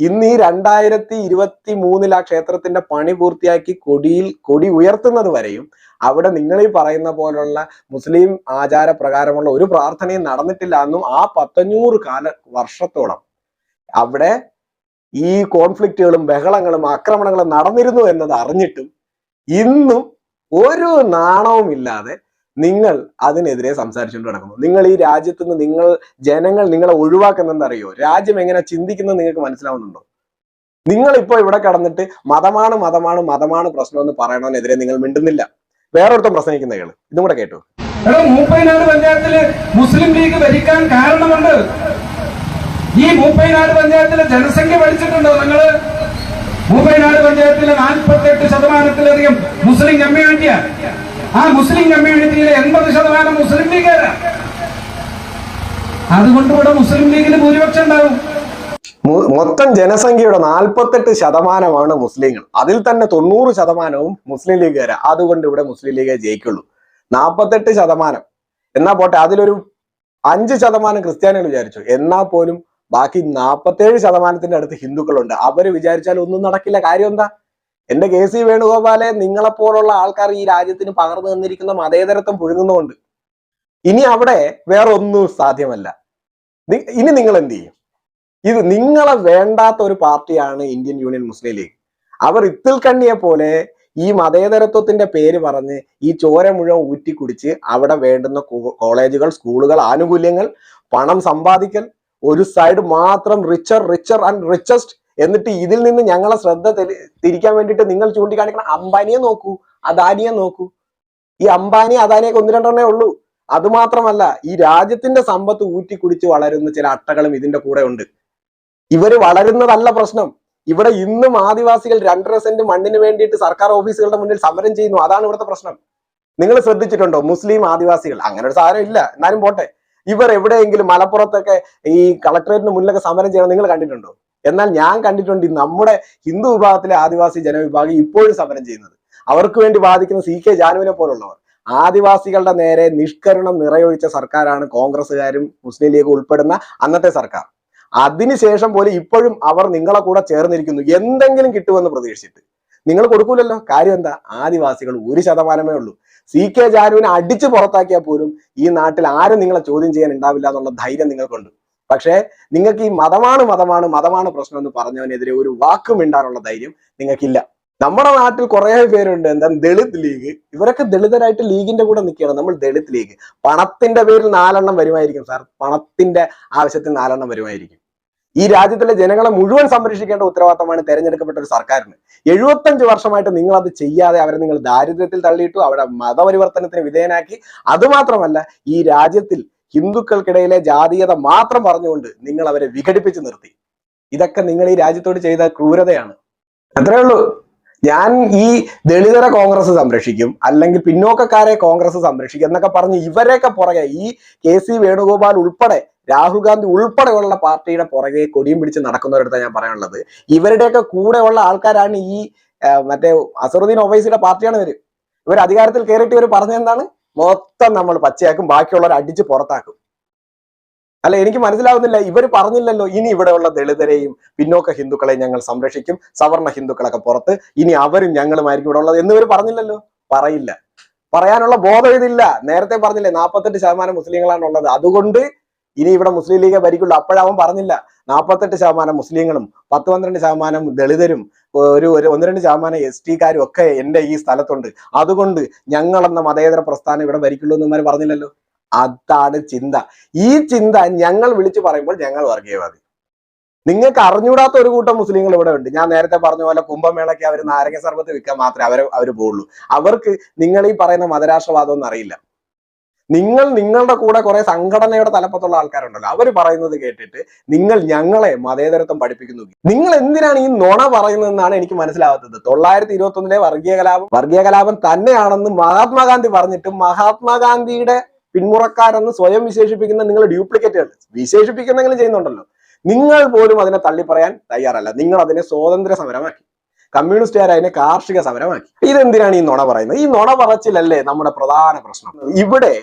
ഇന്ന് ഈ രണ്ടായിരത്തി ഇരുപത്തി മൂന്നിൽ ആ ക്ഷേത്രത്തിന്റെ പണി പൂർത്തിയാക്കി കൊടിയിൽ കൊടി ഉയർത്തുന്നത് വരെയും അവിടെ നിങ്ങൾ ഈ പറയുന്ന പോലുള്ള മുസ്ലിം ആചാര പ്രകാരമുള്ള ഒരു പ്രാർത്ഥനയും നടന്നിട്ടില്ല എന്നും ആ പത്തഞ്ഞൂറ് കാല വർഷത്തോളം അവിടെ ഈ കോൺഫ്ലിക്റ്റുകളും ബഹളങ്ങളും ആക്രമണങ്ങളും നടന്നിരുന്നു എന്നത് അറിഞ്ഞിട്ടും ഇന്നും ഒരു നാണവും ഇല്ലാതെ നിങ്ങൾ അതിനെതിരെ സംസാരിച്ചുകൊണ്ട് നടക്കുന്നു. നിങ്ങൾ ഈ രാജ്യത്ത് നിന്ന് നിങ്ങൾ ജനങ്ങൾ നിങ്ങളെ ഒഴിവാക്കുന്നെന്ന് അറിയോ രാജ്യം എങ്ങനെ ചിന്തിക്കുന്നത് നിങ്ങൾക്ക് മനസ്സിലാവുന്നുണ്ടോ? നിങ്ങൾ ഇപ്പോൾ ഇവിടെ കടന്നിട്ട് മതമാണ് മതമാണ് മതമാണ് പ്രശ്നം എന്ന് പറയണതിനെതിരെ നിങ്ങൾ മിണ്ടുന്നില്ല. വേറൊരുത്തം പ്രസംഗിക്കുന്ന കേൾ ഇതും കൂടെ കേട്ടു. മൂപ്പൈനാട് പഞ്ചായത്തിൽ മുസ്ലിം ലീഗ് ഭരിക്കാൻ കാരണമുണ്ട്. ഈ മൂപ്പൈനാട് പഞ്ചായത്തിലെ ജനസംഖ്യ പഠിച്ചിട്ടുണ്ടോ നിങ്ങൾ? മൂപ്പൈനാട് പഞ്ചായത്തിലെ നാൽപ്പത്തെട്ട് ശതമാനത്തിലധികം മുസ്ലിം കമ്മ്യൂണിറ്റിയാണ് ആ മുസ്ലിം കമ്മ്യൂണിറ്റിയിലെ എൺപത് ശതമാനം മുസ്ലിം ലീഗുകാരാ. അതുകൊണ്ട് ഇവിടെ മുസ്ലിം ലീഗിന് ഭൂരിപക്ഷം ഉണ്ടാവും. മൊത്തം ജനസംഖ്യയുടെ നാൽപ്പത്തെട്ട് ശതമാനമാണ് മുസ്ലിങ്ങൾ. അതിൽ തന്നെ തൊണ്ണൂറ് ശതമാനവും മുസ്ലിം ലീഗുകാരാ. അതുകൊണ്ട് ഇവിടെ മുസ്ലിം ലീഗേ ജയിക്കുള്ളൂ. നാൽപ്പത്തെട്ട് ശതമാനം. എന്നാ പോട്ടെ അതിലൊരു അഞ്ച് ശതമാനം ക്രിസ്ത്യാനികൾ വിചാരിച്ചു. എന്നാ പോലും ബാക്കി നാൽപ്പത്തേഴ് ശതമാനത്തിന്റെ അടുത്ത് ഹിന്ദുക്കളുണ്ട്. അവർ വിചാരിച്ചാൽ ഒന്നും നടക്കില്ല. കാര്യം എന്താ? എന്റെ കെ സി വേണുഗോപാലെ നിങ്ങളെപ്പോലുള്ള ആൾക്കാർ ഈ രാജ്യത്തിന് പകർന്നു തന്നിരിക്കുന്ന മതേതരത്വം പുഴുങ്ങുന്നതുകൊണ്ട് ഇനി അവിടെ വേറെ ഒന്നും സാധ്യമല്ല ഇനി നിങ്ങൾ എന്ത് ചെയ്യും? ഇത് നിങ്ങളെ വേണ്ടാത്ത ഒരു പാർട്ടിയാണ് ഇന്ത്യൻ യൂണിയൻ മുസ്ലിം ലീഗ്. അവർ ഇത്തിൽ കണ്ണിയെ പോലെ ഈ മതേതരത്വത്തിന്റെ പേര് പറഞ്ഞ് ഈ ചോര മുഴുവൻ ഊറ്റിക്കുടിച്ച് അവിടെ വേണ്ടുന്ന കോളേജുകൾ സ്കൂളുകൾ ആനുകൂല്യങ്ങൾ പണം സമ്പാദിക്കൽ ഒരു സൈഡ് മാത്രം റിച്ചർ റിച്ചർ ആൻഡ് റിച്ചസ്റ്റ് എന്നിട്ട് ഇതിൽ നിന്ന് ഞങ്ങളെ ശ്രദ്ധ തിരിക്കാൻ വേണ്ടിയിട്ട് നിങ്ങൾ ചൂണ്ടിക്കാണിക്കണം അംബാനിയെ നോക്കൂ അദാനിയെ നോക്കൂ. ഈ അംബാനി അദാനിയൊക്കെ ഒന്ന് രണ്ടെണ്ണേ ഉള്ളൂ. അതുമാത്രമല്ല ഈ രാജ്യത്തിന്റെ സമ്പത്ത് ഊറ്റി കുടിച്ച് വളരുന്ന ചില അട്ടകളും ഇതിന്റെ കൂടെ ഉണ്ട്. ഇവർ വളരുന്നതല്ല പ്രശ്നം. ഇവിടെ ഇന്നും ആദിവാസികൾ രണ്ടര സെന്റ് മണ്ണിന് വേണ്ടിയിട്ട് സർക്കാർ ഓഫീസുകളുടെ മുന്നിൽ സമരം ചെയ്യുന്നു. അതാണ് ഇവിടുത്തെ പ്രശ്നം. നിങ്ങൾ ശ്രദ്ധിച്ചിട്ടുണ്ടോ? മുസ്ലിം ആദിവാസികൾ. അങ്ങനെ ഒരു സാധനം ഇല്ല. എന്നാലും പോട്ടെ. ഇവർ എവിടെയെങ്കിലും മലപ്പുറത്തൊക്കെ ഈ കളക്ടറേറ്റിന് മുന്നിലൊക്കെ സമരം ചെയ്യണം നിങ്ങൾ കണ്ടിട്ടുണ്ടോ? എന്നാൽ ഞാൻ കണ്ടിട്ടുണ്ട് നമ്മുടെ ഹിന്ദു വിഭാഗത്തിലെ ആദിവാസി ജനവിഭാഗം ഇപ്പോഴും സമരം ചെയ്യുന്നത്. അവർക്ക് വേണ്ടി വാദിക്കുന്ന സി കെ ജാനുവിനെ പോലുള്ളവർ. ആദിവാസികളുടെ നേരെ നിഷ്കരണം നിറയൊഴിച്ച സർക്കാരാണ് കോൺഗ്രസ്സുകാരും മുസ്ലിം ലീഗ് ഉൾപ്പെടുന്ന അന്നത്തെ സർക്കാർ. അതിനുശേഷം പോലും ഇപ്പോഴും അവർ നിങ്ങളെ കൂടെ ചേർന്നിരിക്കുന്നു. എന്തെങ്കിലും കിട്ടുമെന്ന് പ്രതീക്ഷിച്ചിട്ട്. നിങ്ങൾ കൊടുക്കൂലല്ലോ. കാര്യം എന്താ? ആദിവാസികൾ ഒരു ശതമാനമേ ഉള്ളൂ. സി കെ ജാനുവിനെ അടിച്ചു പുറത്താക്കിയാൽ പോലും ഈ നാട്ടിൽ ആരും നിങ്ങളെ ചോദ്യം ചെയ്യാൻ ഉണ്ടാവില്ല എന്നുള്ള ധൈര്യം നിങ്ങൾക്കുണ്ട്. പക്ഷേ നിങ്ങൾക്ക് ഈ മതമാണ് മതമാണ് മതമാണ് പ്രശ്നം എന്ന് പറഞ്ഞവനെതിരെ ഒരു വാക്കും ഇണ്ടാനുള്ള ധൈര്യം നിങ്ങൾക്കില്ല. നമ്മുടെ നാട്ടിൽ കുറെ പേരുണ്ട്. എന്താ? ദളിത് ലീഗ്. ഇവരൊക്കെ ദളിതരായിട്ട് ലീഗിന്റെ കൂടെ നിൽക്കുകയാണ്. നമ്മൾ ദളിത് ലീഗ്. പണത്തിന്റെ പേരിൽ നാലെണ്ണം വരുമായിരിക്കും സാർ. പണത്തിന്റെ ആവശ്യത്തിൽ നാലെണ്ണം വരുമായിരിക്കും. ഈ രാജ്യത്തിലെ ജനങ്ങളെ മുഴുവൻ സംരക്ഷിക്കേണ്ട ഉത്തരവാദിത്തമാണ് തെരഞ്ഞെടുക്കപ്പെട്ട ഒരു സർക്കാരിന്. എഴുപത്തഞ്ച് വർഷമായിട്ട് നിങ്ങൾ അത് ചെയ്യാതെ അവരെ നിങ്ങൾ ദാരിദ്ര്യത്തിൽ തള്ളിയിട്ടു അവരെ മതപരിവർത്തനത്തിന് വിധേയനാക്കി. അതുമാത്രമല്ല ഈ രാജ്യത്തിൽ ഹിന്ദുക്കൾക്കിടയിലെ ജാതീയത മാത്രം പറഞ്ഞുകൊണ്ട് നിങ്ങൾ അവരെ വിഘടിപ്പിച്ച് നിർത്തി. ഇതൊക്കെ നിങ്ങൾ ഈ രാജ്യത്തോട് ചെയ്ത ക്രൂരതയാണ്. അത്രേ ഉള്ളൂ. ഞാൻ ഈ ദളിതരെ കോൺഗ്രസ് സംരക്ഷിക്കും അല്ലെങ്കിൽ പിന്നോക്കക്കാരെ കോൺഗ്രസ് സംരക്ഷിക്കും എന്നൊക്കെ പറഞ്ഞ് ഇവരെയൊക്കെ പുറകെ ഈ കെ സി വേണുഗോപാൽ ഉൾപ്പെടെ രാഹുൽ ഗാന്ധി ഉൾപ്പെടെയുള്ള പാർട്ടിയുടെ പുറകെ കൊടിയും പിടിച്ച് നടക്കുന്നവരടുത്ത് ഞാൻ പറയാനുള്ളത്. ഇവരുടെയൊക്കെ കൂടെയുള്ള ആൾക്കാരാണ് ഈ മറ്റേ അസറുദ്ദീൻ ഒവൈസിയുടെ പാർട്ടിയാണ് ഇവർ. ഇവർ അധികാരത്തിൽ കയറിയിട്ട് ഇവർ പറഞ്ഞെന്താണ് മൊത്തം നമ്മൾ പച്ചയാക്കും ബാക്കിയുള്ളവർ അടിച്ച് പുറത്താക്കും. അല്ല എനിക്ക് മനസ്സിലാവുന്നില്ല ഇവർ പറഞ്ഞില്ലല്ലോ ഇനി ഇവിടെയുള്ള ദളിതരെയും പിന്നോക്ക ഹിന്ദുക്കളെയും ഞങ്ങൾ സംരക്ഷിക്കും സവർണ ഹിന്ദുക്കളൊക്കെ പുറത്ത് ഇനി അവരും ഞങ്ങളുമായിരിക്കും ഇവിടെ ഉള്ളത് എന്നിവർ പറഞ്ഞില്ലല്ലോ? പറയില്ല. പറയാനുള്ള ബോധം ഇതില്ല. നേരത്തെ പറഞ്ഞില്ലേ നാൽപ്പത്തെട്ട് ശതമാനം മുസ്ലിങ്ങളാണ് ഉള്ളത്. അതുകൊണ്ട് ഇനി ഇവിടെ മുസ്ലിം ലീഗെ ഭരിക്കുള്ളൂ. അപ്പോഴവൻ പറഞ്ഞില്ല നാൽപ്പത്തെട്ട് ശതമാനം മുസ്ലിങ്ങളും പത്ത് പന്ത്രണ്ട് ശതമാനം ദളിതരും ഒരു ഒന്ന് രണ്ട് ശതമാനം എസ് ടിക്കാരും ഒക്കെ എന്റെ ഈ സ്ഥലത്തുണ്ട്. അതുകൊണ്ട് ഞങ്ങളെന്ന മതേതര പ്രസ്ഥാനം ഇവിടെ ഭരിക്കുള്ളൂ എന്നവർ പറഞ്ഞില്ലല്ലോ? അതാണ് ചിന്ത. ഈ ചിന്ത ഞങ്ങൾ വിളിച്ചു പറയുമ്പോൾ ഞങ്ങൾ വർഗീയവാദി. നിങ്ങൾക്ക് അറിഞ്ഞൂടാത്ത ഒരു കൂട്ടം മുസ്ലിങ്ങൾ ഇവിടെ ഉണ്ട്. ഞാൻ നേരത്തെ പറഞ്ഞ പോലെ കുംഭമേളയ്ക്ക് അവർ നാരങ്ങ സർബത്ത് വിൽക്കാൻ മാത്രമേ അവർ അവർ പോകുള്ളൂ അവർക്ക് നിങ്ങൾ ഈ പറയുന്ന മതരാഷ്ട്രവാദം ഒന്നും അറിയില്ല. നിങ്ങൾ നിങ്ങളുടെ കൂടെ കുറെ സംഘടനയുടെ തലപ്പത്തുള്ള ആൾക്കാരുണ്ടല്ലോ. അവർ പറയുന്നത് കേട്ടിട്ട് നിങ്ങൾ ഞങ്ങളെ മതേതരത്വം പഠിപ്പിക്കുന്നു. നിങ്ങൾ എന്തിനാണ് ഈ നുണ പറയുന്നതെന്നാണ് എനിക്ക് മനസ്സിലാവാത്തത്. തൊള്ളായിരത്തി ഇരുപത്തി ഒന്നിലെ വർഗീയ കലാപം വർഗീയ കലാപം തന്നെയാണെന്ന് മഹാത്മാഗാന്ധി പറഞ്ഞിട്ട് മഹാത്മാഗാന്ധിയുടെ പിന്മുറക്കാരെന്ന് സ്വയം വിശേഷിപ്പിക്കുന്ന നിങ്ങൾ ഡ്യൂപ്ലിക്കേറ്റുകൾ വിശേഷിപ്പിക്കുന്നെങ്കിലും ചെയ്യുന്നുണ്ടല്ലോ. നിങ്ങൾ പോലും അതിനെ തള്ളിപ്പറയാൻ തയ്യാറല്ല. നിങ്ങൾ അതിനെ സ്വാതന്ത്ര്യ സമരമാക്കി. കമ്മ്യൂണിസ്റ്റുകാർ അതിനെ കാർഷിക സമരമാക്കി. ഇതെന്തിനാണ് ഈ നുണ പറയുന്നത്? ഈ നുണ പറച്ചിലല്ലേ നമ്മുടെ പ്രധാന പ്രശ്നം. ഇവിടെ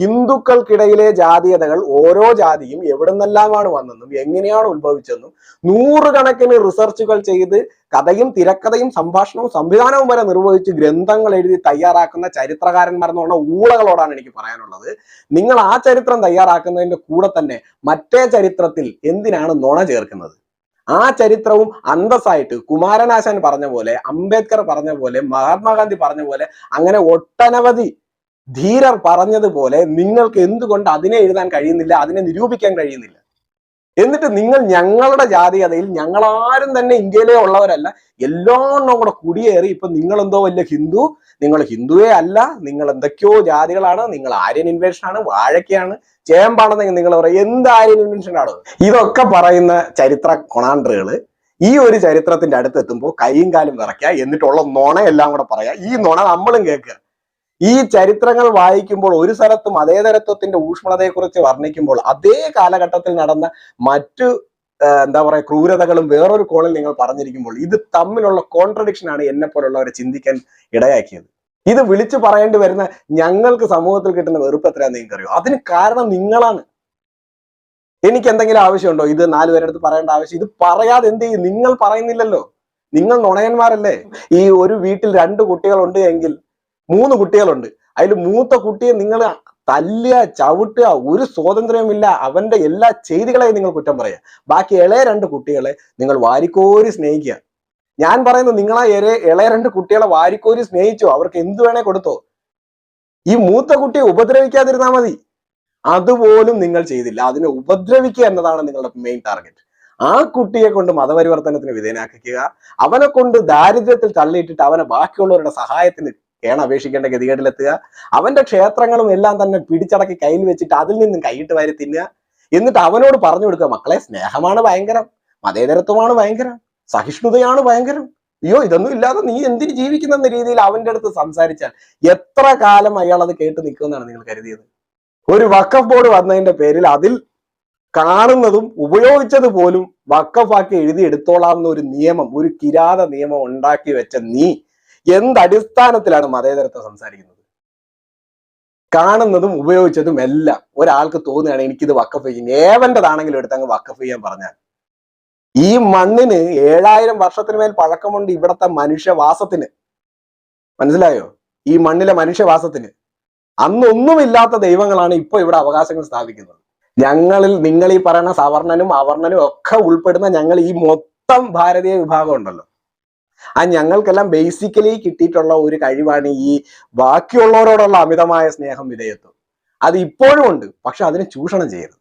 ഹിന്ദുക്കൾക്കിടയിലെ ജാതീയതകൾ ഓരോ ജാതിയും എവിടെ നിന്നെല്ലാമാണ് വന്നെന്നും എങ്ങനെയാണ് ഉത്ഭവിച്ചെന്നും നൂറുകണക്കിന് റിസർച്ചുകൾ ചെയ്ത് കഥയും തിരക്കഥയും സംഭാഷണവും സംവിധാനവും വരെ നിർവഹിച്ച് ഗ്രന്ഥങ്ങൾ എഴുതി തയ്യാറാക്കുന്ന ചരിത്രകാരന്മാർ എന്ന് പറഞ്ഞ ഊളകളോടാണ് എനിക്ക് പറയാനുള്ളത്. നിങ്ങൾ ആ ചരിത്രം തയ്യാറാക്കുന്നതിന്റെ കൂടെ തന്നെ മറ്റേ ചരിത്രത്തിൽ എന്തിനാണ് നുണ ചേർക്കുന്നത്? ആ ചരിത്രവും അന്തസ്സായിട്ട് കുമാരനാശാൻ പറഞ്ഞ പോലെ അംബേദ്കർ പറഞ്ഞ പോലെ മഹാത്മാഗാന്ധി പറഞ്ഞ പോലെ അങ്ങനെ ഒട്ടനവധി ധീരർ പറഞ്ഞതുപോലെ നിങ്ങൾക്ക് എന്തുകൊണ്ട് അതിനെ എഴുതാൻ കഴിയുന്നില്ല അതിനെ നിരൂപിക്കാൻ കഴിയുന്നില്ല? എന്നിട്ട് നിങ്ങൾ ഞങ്ങളുടെ ജാതീയതയിൽ ഞങ്ങളാരും തന്നെ ഇന്ത്യയിലെ ഉള്ളവരല്ല എല്ലാണ്ണവും കൂടെ കുടിയേറി ഇപ്പൊ നിങ്ങൾ എന്തോ വലിയ ഹിന്ദു നിങ്ങൾ ഹിന്ദുവേ അല്ല നിങ്ങൾ എന്തൊക്കെയോ ജാതികളാണ് നിങ്ങൾ ആര്യൻ ഇൻവേഷനാണ് വാഴക്കയാണ് ചേമ്പാണെന്ന് നിങ്ങൾ പറയും. എന്ത് ആര്യൻ ഇൻവെൻഷൻ ആണ്? ഇതൊക്കെ പറയുന്ന ചരിത്ര കൊണാണ്ടറുകൾ ഈ ഒരു ചരിത്രത്തിന്റെ അടുത്തെത്തുമ്പോൾ കൈയും കാലും വിറയ്ക്കുക എന്നിട്ടുള്ള എല്ലാം കൂടെ പറയാ ഈ നുണ നമ്മളും കേൾക്കുക. ഈ ചരിത്രങ്ങൾ വായിക്കുമ്പോൾ ഒരു സ്ഥലത്തും മതേതരത്വത്തിന്റെ ഊഷ്മളതയെക്കുറിച്ച് വർണിക്കുമ്പോൾ അതേ കാലഘട്ടത്തിൽ നടന്ന മറ്റു എന്താ പറയുക ക്രൂരതകളും വേറൊരു കോണിൽ നിങ്ങൾ പറഞ്ഞിരിക്കുമ്പോൾ ഇത് തമ്മിലുള്ള കോൺട്രഡിക്ഷൻ ആണ് എന്നെ പോലുള്ളവരെ ചിന്തിക്കാൻ ഇടയാക്കിയത്. ഇത് വിളിച്ചു പറയേണ്ടി വരുന്ന ഞങ്ങൾക്ക് സമൂഹത്തിൽ കിട്ടുന്ന വെറുപ്പ് എത്രയാണെന്ന് നിങ്ങൾക്ക് അറിയോ അതിന് കാരണം നിങ്ങളാണ്. എനിക്ക് എന്തെങ്കിലും ആവശ്യമുണ്ടോ? ഇത് നാല് അടുത്ത് പറയേണ്ട ആവശ്യം. ഇത് പറയാതെ എന്ത് ചെയ്യും? നിങ്ങൾ പറയുന്നില്ലല്ലോ. നിങ്ങൾ നുണയന്മാരല്ലേ? ഈ ഒരു വീട്ടിൽ രണ്ട് കുട്ടികളുണ്ട് എങ്കിൽ മൂന്ന് കുട്ടികളുണ്ട്. അതിൽ മൂത്ത കുട്ടിയെ നിങ്ങൾ തല്ലുക ചവിട്ടുക ഒരു സ്വാതന്ത്ര്യമില്ല അവന്റെ എല്ലാ ചെയ്തികളെയും നിങ്ങൾ കുറ്റം പറയുക. ബാക്കി ഇളയ രണ്ട് കുട്ടികളെ നിങ്ങൾ വാരിക്കോരി സ്നേഹിക്കുക. ഞാൻ പറയുന്നത് നിങ്ങളാ ഇളയ ഇളയ രണ്ട് കുട്ടികളെ വാരിക്കോരി സ്നേഹിച്ചോ അവർക്ക് എന്ത് വേണേ കൊടുത്തോ. ഈ മൂത്ത കുട്ടിയെ ഉപദ്രവിക്കാതിരുന്നാ മതി. അതുപോലും നിങ്ങൾ ചെയ്തില്ല. അതിനെ ഉപദ്രവിക്കുക എന്നതാണ് നിങ്ങളുടെ മെയിൻ ടാർഗറ്റ് ആ കുട്ടിയെ കൊണ്ട് മതപരിവർത്തനത്തിന് വിധേയനാക്കുക അവനെ കൊണ്ട് ദാരിദ്ര്യത്തിൽ തള്ളിയിട്ടിട്ട് അവനെ ബാക്കിയുള്ളവരുടെ സഹായത്തിന് കേണ അപേക്ഷിക്കേണ്ട ഗതികേട്ടിലെത്തുക അവന്റെ ക്ഷേത്രങ്ങളും എല്ലാം തന്നെ പിടിച്ചടക്കി കയ്യിൽ വെച്ചിട്ട് അതിൽ നിന്നും കൈയിട്ട് വാരി തിന്നുക. എന്നിട്ട് അവനോട് പറഞ്ഞു കൊടുക്കുക മക്കളെ സ്നേഹമാണ് ഭയങ്കരം. മതേതരത്വമാണ് ഭയങ്കരം. സഹിഷ്ണുതയാണ് ഭയങ്കരം. അയ്യോ ഇതൊന്നും ഇല്ലാതെ നീ എന്തിന് ജീവിക്കുന്ന രീതിയിൽ അവന്റെ അടുത്ത് സംസാരിച്ചാൽ എത്ര കാലം അയാൾ അത് കേട്ട് നിൽക്കുമെന്നാണ് നിങ്ങൾ കരുതിയത്. ഒരു വക്കഫ് ബോർഡ് വന്നതിന്റെ പേരിൽ അതിൽ കാണുന്നതും ഉപയോഗിച്ചത് പോലും വക്കഫാക്കി എഴുതി എടുത്തോളാം എന്നൊരു നിയമം ഒരു കിരാത നിയമം ഉണ്ടാക്കി വെച്ച നീ എന്തടിസ്ഥാനത്തിലാണ് മതേതരത്വം സംസാരിക്കുന്നത്? കാണുന്നതും ഉപയോഗിച്ചതും എല്ലാം ഒരാൾക്ക് തോന്നുകയാണ് എനിക്കിത് വക്കഫ് ചെയ്യും ഏവന്റേതാണെങ്കിലും എടുത്തങ്ങ് വക്കഫ് ചെയ്യാൻ പറഞ്ഞാൽ ഈ മണ്ണിന് ഏഴായിരം വർഷത്തിന് മേൽ പഴക്കമുണ്ട് ഇവിടത്തെ മനുഷ്യവാസത്തിന്. മനസ്സിലായോ? ഈ മണ്ണിലെ മനുഷ്യവാസത്തിന്. അന്നൊന്നുമില്ലാത്ത ദൈവങ്ങളാണ് ഇപ്പൊ ഇവിടെ അവകാശങ്ങൾ സ്ഥാപിക്കുന്നത്. ഞങ്ങളിൽ നിങ്ങൾ ഈ പറയുന്ന സവർണനും അവർണനും ഒക്കെ ഉൾപ്പെടുന്ന ഞങ്ങൾ ഈ മൊത്തം ഭാരതീയ വിഭാഗം ഉണ്ടല്ലോ. ആ ഞങ്ങൾക്കെല്ലാം ബേസിക്കലി കിട്ടിയിട്ടുള്ള ഒരു കഴിവാണ് ഈ ബാക്കിയുള്ളവരോടുള്ള അമിതമായ സ്നേഹം വിധേയത്വം. അത് ഇപ്പോഴും ഉണ്ട് പക്ഷെ അതിനെ ചൂഷണം ചെയ്യരുത്.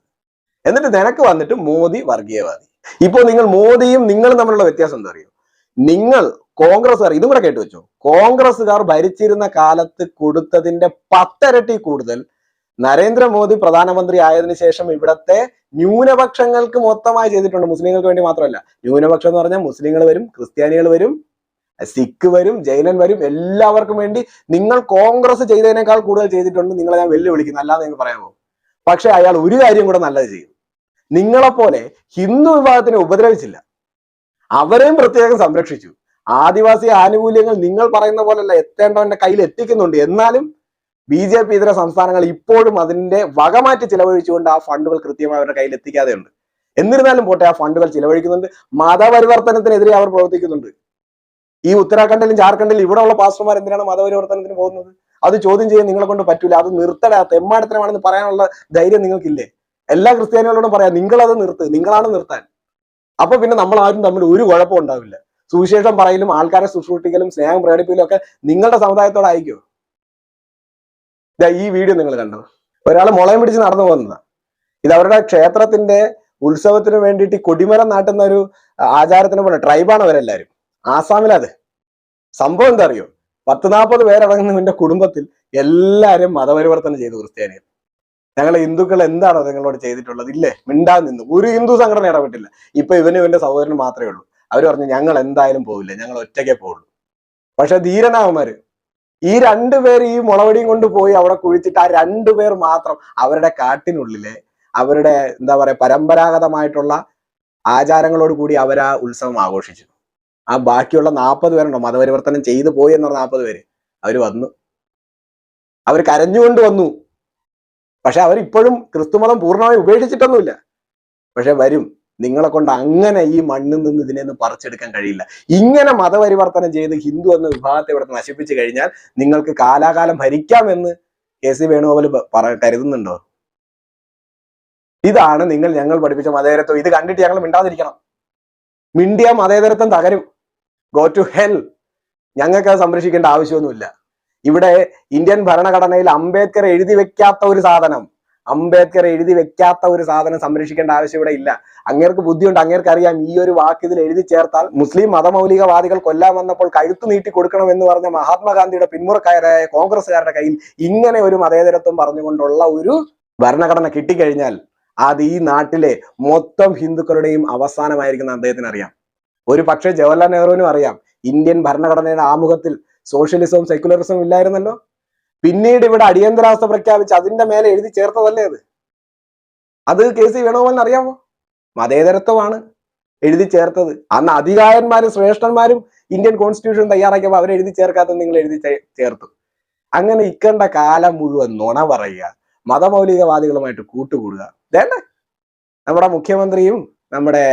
എന്നിട്ട് നിനക്ക് വന്നിട്ട് മോദി വർഗീയവാദി. ഇപ്പോൾ നിങ്ങൾ മോദിയും നിങ്ങളും തമ്മിലുള്ള വ്യത്യാസം എന്താ അറിയോ? നിങ്ങൾ കോൺഗ്രസ്സുകാർ ഇതും കൂടെ കേട്ടു വെച്ചോ. കോൺഗ്രസ്സുകാർ ഭരിച്ചിരുന്ന കാലത്ത് കൊടുത്തതിന്റെ പത്തരട്ടി കൂടുതൽ നരേന്ദ്രമോദി പ്രധാനമന്ത്രി ആയതിനു ശേഷം ഇവിടത്തെ ന്യൂനപക്ഷങ്ങൾക്ക് മൊത്തമായി ചെയ്തിട്ടുണ്ട്. മുസ്ലിങ്ങൾക്ക് വേണ്ടി മാത്രമല്ല. ന്യൂനപക്ഷം എന്ന് പറഞ്ഞാൽ മുസ്ലിങ്ങൾ വരും ക്രിസ്ത്യാനികൾ വരും സിഖ് വരും ജൈനൻ വരും എല്ലാവർക്കും വേണ്ടി നിങ്ങൾ കോൺഗ്രസ് ചെയ്തതിനേക്കാൾ കൂടുതൽ ചെയ്തിട്ടുണ്ട് നിങ്ങളെ ഞാൻ വെല്ലുവിളിക്കുന്നു. അല്ലാതെ നിങ്ങൾ പറയാമോ പക്ഷെ അയാൾ ഒരു കാര്യം കൂടെ നല്ലത് ചെയ്യും. നിങ്ങളെപ്പോലെ ഹിന്ദു വിഭാഗത്തിനെ ഉപദ്രവിച്ചില്ല. അവരെയും പ്രത്യേകം സംരക്ഷിച്ചു. ആദിവാസി ആനുകൂല്യങ്ങൾ നിങ്ങൾ പറയുന്ന പോലെയല്ല എത്തേണ്ടവന്റെ കയ്യിൽ എത്തിക്കുന്നുണ്ട്. എന്നാലും ബി ജെ പി ഇതര സംസ്ഥാനങ്ങൾ ഇപ്പോഴും അതിന്റെ വകമാറ്റി ചിലവഴിച്ചുകൊണ്ട് ആ ഫണ്ടുകൾ കൃത്യമായി അവരുടെ കയ്യിൽ എത്തിക്കാതെ ഉണ്ട് എന്നിരുന്നാലും പോട്ടെ ആ ഫണ്ടുകൾ ചിലവഴിക്കുന്നുണ്ട്. മതപരിവർത്തനത്തിനെതിരെ അവർ പ്രവർത്തിക്കുന്നുണ്ട്. ഈ ഉത്തരാഖണ്ഡിലും ജാർഖണ്ഡിലും ഇവിടെ ഉള്ള പാസ്റ്റർമാർ എന്തിനാണ് മതപരിവർത്തനത്തിന് പോകുന്നത്? അത് ചോദ്യം ചെയ്യാൻ നിങ്ങളെ കൊണ്ട് പറ്റൂല. അത് നിർത്തട തെമ്മാടത്തരമാണെന്ന് പറയാനുള്ള ധൈര്യം നിങ്ങൾക്കില്ലേ? എല്ലാ ക്രിസ്ത്യാനികളോടും പറയാം നിങ്ങളത് നിർത്ത്. നിങ്ങളാണ് നിർത്താൻ. അപ്പൊ പിന്നെ നമ്മൾ ആരും തമ്മിൽ ഒരു കുഴപ്പം ഉണ്ടാവില്ല. സുവിശേഷം പറയലും ആൾക്കാരെ ശുശ്രൂഷിക്കലും സ്നേഹം പ്രകടിപ്പിക്കലും ഒക്കെ നിങ്ങളുടെ സമുദായത്തോടെ അയക്കോ ഈ വീഡിയോ നിങ്ങൾ കണ്ടോ? ഒരാൾ മുളയം പിടിച്ച് നടന്നു പോകുന്നതാ. ഇത് അവരുടെ ക്ഷേത്രത്തിന്റെ ഉത്സവത്തിന് വേണ്ടിയിട്ട് കൊടിമരം നാട്ടുന്ന ഒരു ആചാരത്തിന് പോലെ ട്രൈബാണ് അവരെല്ലാരും. ആസാമിലത്. സംഭവം എന്താ അറിയോ പത്ത് നാൽപ്പത് പേരടങ്ങുന്നതിന്റെ കുടുംബത്തിൽ എല്ലാരും മതപരിവർത്തനം ചെയ്തു ക്രിസ്ത്യാനികൾ. ഞങ്ങളെ ഹിന്ദുക്കൾ എന്താണോ നിങ്ങളോട് ചെയ്തിട്ടുള്ളത്? ഇല്ലേ? മിണ്ടാൻ നിന്നു. ഒരു ഹിന്ദു സംഘടന ഇടപെട്ടില്ല. ഇപ്പൊ ഇവനും ഇവന്റെ സഹോദരൻ മാത്രമേ ഉള്ളൂ. അവർ പറഞ്ഞു ഞങ്ങൾ എന്തായാലും പോവില്ല. ഞങ്ങൾ ഒറ്റയ്ക്കേ പോവുള്ളൂ. പക്ഷെ ധീരനാവന്മാര് ഈ രണ്ടുപേർ ഈ മുളവടിയും കൊണ്ട് പോയി അവിടെ കുഴിച്ചിട്ട് ആ രണ്ടുപേർ മാത്രം അവരുടെ കാട്ടിനുള്ളിലെ അവരുടെ എന്താ പറയാ പരമ്പരാഗതമായിട്ടുള്ള ആചാരങ്ങളോട് കൂടി അവർ ആ ഉത്സവം ആഘോഷിച്ചു. ആ ബാക്കിയുള്ള നാൽപ്പത് പേരുണ്ടോ? മതപരിവർത്തനം ചെയ്തു പോയി എന്നുള്ള നാൽപ്പത് പേര്. അവർ വന്നു. അവർ കരഞ്ഞുകൊണ്ട് വന്നു. പക്ഷെ അവരിപ്പോഴും ക്രിസ്തുമതം പൂർണമായി ഉപേക്ഷിച്ചിട്ടൊന്നുമില്ല. പക്ഷെ വരും. നിങ്ങളെ കൊണ്ട് അങ്ങനെ ഈ മണ്ണിൽ നിന്ന് ഇതിനെന്ന് പറിച്ചെടുക്കാൻ കഴിയില്ല. ഇങ്ങനെ മതപരിവർത്തനം ചെയ്ത് ഹിന്ദു എന്ന വിഭാഗത്തെ ഇവിടെ നശിപ്പിച്ചു കഴിഞ്ഞാൽ നിങ്ങൾക്ക് കാലാകാലം ഭരിക്കാമെന്ന് കെ സി വേണുഗോപാൽ പറ കരുതുന്നുണ്ടോ? ഇതാണ് നിങ്ങൾ ഞങ്ങൾ പഠിപ്പിച്ച മതേതരത്വം. ഇത് കണ്ടിട്ട് ഞങ്ങൾ മിണ്ടാതിരിക്കണം. മിണ്ടിയ മതേതരത്വം തകരും. ഗോ ടു ഹെൽ ഞങ്ങൾക്ക് അത് സംരക്ഷിക്കേണ്ട ആവശ്യമൊന്നുമില്ല. ഇവിടെ ഇന്ത്യൻ ഭരണഘടനയിൽ അംബേദ്കർ എഴുതി വെക്കാത്ത ഒരു സാധനം അംബേദ്കർ എഴുതി വെക്കാത്ത ഒരു സാധനം സംരക്ഷിക്കേണ്ട ആവശ്യം ഇവിടെ ഇല്ല. അങ്ങേർക്ക് ബുദ്ധിയുണ്ട് അങ്ങേർക്ക് അറിയാം ഈ ഒരു വാക്ക് ഇതിൽ എഴുതി ചേർത്താൽ മുസ്ലിം മതമൗലികവാദികൾ കൊല്ലാൻ വന്നപ്പോൾ കഴുത്ത് നീട്ടി കൊടുക്കണം എന്ന് പറഞ്ഞ മഹാത്മാഗാന്ധിയുടെ പിന്മുറക്കാരായ കോൺഗ്രസ്സുകാരുടെ കയ്യിൽ ഇങ്ങനെ ഒരു മതേതരത്വം പറഞ്ഞുകൊണ്ടുള്ള ഒരു ഭരണഘടന കിട്ടിക്കഴിഞ്ഞാൽ അത് ഈ നാട്ടിലെ മൊത്തം ഹിന്ദുക്കളുടെയും അവസാനമായിരിക്കുന്ന അദ്ദേഹത്തിന് അറിയാം. ഒരു പക്ഷേ ജവഹർലാൽ നെഹ്റുവിനും അറിയാം ഇന്ത്യൻ ഭരണഘടനയുടെ ആമുഖത്തിൽ സോഷ്യലിസവും സെക്യുലറിസവും ഇല്ലായിരുന്നല്ലോ? പിന്നീട് ഇവിടെ അടിയന്തരാവസ്ഥ പ്രഖ്യാപിച്ച് അതിന്റെ മേലെ എഴുതി ചേർത്തതല്ലേ അത്? അത് കെ സി വേണുഗോപാലിന് അറിയാമോ മതേതരത്വമാണ് എഴുതി ചേർത്തത്. അന്ന് അധികാരന്മാരും ശ്രേഷ്ഠന്മാരും ഇന്ത്യൻ കോൺസ്റ്റിറ്റ്യൂഷൻ തയ്യാറാക്കിയപ്പോൾ അവർ എഴുതി ചേർക്കാത്തത് നിങ്ങൾ എഴുതി ചേർത്തു. അങ്ങനെ ഇക്കണ്ട കാലം മുഴുവൻ നുണ പറയുക മതമൗലികവാദികളുമായിട്ട് കൂട്ടുകൂടുക. വേണ്ട? നമ്മുടെ മുഖ്യമന്ത്രിയും നമ്മുടെ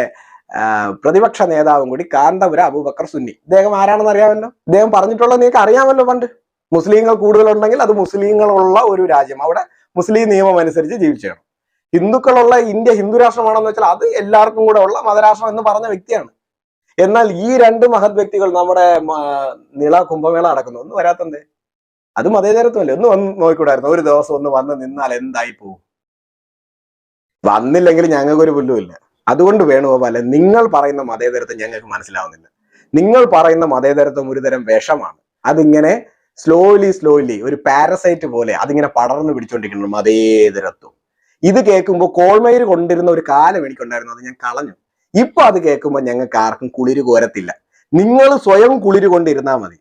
പ്രതിപക്ഷ നേതാവും കൂടി കാന്തപുര അബൂബക്കർ സുന്നി. ഇദ്ദേഹം ആരാണെന്ന് അറിയാമല്ലോ? ഇദ്ദേഹം പറഞ്ഞിട്ടുള്ളത് നിങ്ങൾക്ക് അറിയാമല്ലോ പണ്ട്. മുസ്ലിങ്ങൾ കൂടുതലുണ്ടെങ്കിൽ അത് മുസ്ലിങ്ങളുള്ള ഒരു രാജ്യം. അവിടെ മുസ്ലിം നിയമം അനുസരിച്ച് ജീവിച്ചേണം. ഹിന്ദുക്കളുള്ള ഇന്ത്യ ഹിന്ദു രാഷ്ട്രമാണെന്ന് വെച്ചാൽ അത് എല്ലാവർക്കും കൂടെ ഉള്ള മതരാഷ്ട്രം എന്ന് പറഞ്ഞ വ്യക്തിയാണ്. എന്നാൽ ഈ രണ്ട് മഹത് വ്യക്തികൾ നമ്മുടെ നിള കുംഭമേള നടക്കുന്നു. ഒന്ന് വരാത്തന്തേ? അത് മതേതരത്വമല്ലേ ഒന്ന് വന്ന് നോക്കിക്കൂടായിരുന്നു. ഒരു ദിവസം ഒന്ന് വന്ന് നിന്നാൽ എന്തായി പോവും? വന്നില്ലെങ്കിൽ ഞങ്ങൾക്കൊരു പുല്ലുമില്ല. അതുകൊണ്ട് വേണുഗോപാലൻ നിങ്ങൾ പറയുന്ന മതേതരത്വം ഞങ്ങൾക്ക് മനസ്സിലാവുന്നില്ല. നിങ്ങൾ പറയുന്ന മതേതരത്വം ഒരുതരം വിഷമാണ്. അതിങ്ങനെ സ്ലോലി സ്ലോലി ഒരു പാരസൈറ്റ് പോലെ അതിങ്ങനെ പടർന്നു പിടിച്ചോണ്ടിരിക്കുന്നു മതേതരത്വം. ഇത് കേൾക്കുമ്പോൾ കോൾമയിര് കൊണ്ടിരുന്ന ഒരു കാലം എനിക്കുണ്ടായിരുന്നു അത് ഞാൻ കളഞ്ഞു. ഇപ്പൊ അത് കേൾക്കുമ്പോൾ ഞങ്ങൾക്ക് ആർക്കും കുളിര് കോരത്തില്ല. നിങ്ങൾ സ്വയം കുളിര് കൊണ്ടിരുന്നാൽ മതി.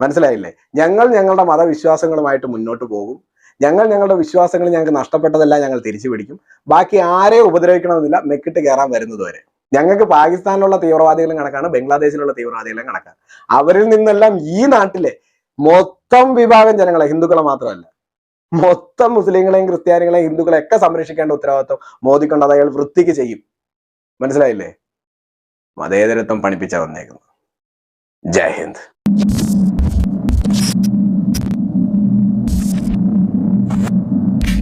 മനസ്സിലായില്ലേ? ഞങ്ങൾ ഞങ്ങളുടെ മതവിശ്വാസങ്ങളുമായിട്ട് മുന്നോട്ട് പോകും. ഞങ്ങൾ ഞങ്ങളുടെ വിശ്വാസങ്ങൾ ഞങ്ങൾക്ക് നഷ്ടപ്പെട്ടതെല്ലാം ഞങ്ങൾ തിരിച്ചു പിടിക്കും. ബാക്കി ആരെയും ഉപദ്രവിക്കണമെന്നില്ല. മെക്കിട്ട് കയറാൻ വരുന്നത് വരെ. ഞങ്ങൾക്ക് പാകിസ്ഥാനിലുള്ള തീവ്രവാദികളും കണക്കാണ് ബംഗ്ലാദേശിലുള്ള തീവ്രവാദികളും കണക്കാണ്. അവരിൽ നിന്നെല്ലാം ഈ നാട്ടിലെ മൊത്തം വിഭാഗം ജനങ്ങളെ ഹിന്ദുക്കളെ മാത്രമല്ല മൊത്തം മുസ്ലിങ്ങളെയും ക്രിസ്ത്യാനികളെയും ഹിന്ദുക്കളെയും ഒക്കെ സംരക്ഷിക്കേണ്ട ഉത്തരവാദിത്വം മോദിക്കൊണ്ട്. അത് അയാൾ വൃത്തിക്ക് ചെയ്യും. മനസ്സിലായില്ലേ? മതേതരത്വം പണിപ്പിച്ച വന്നേക്കുന്നു ജയ് ഹിന്ദ്.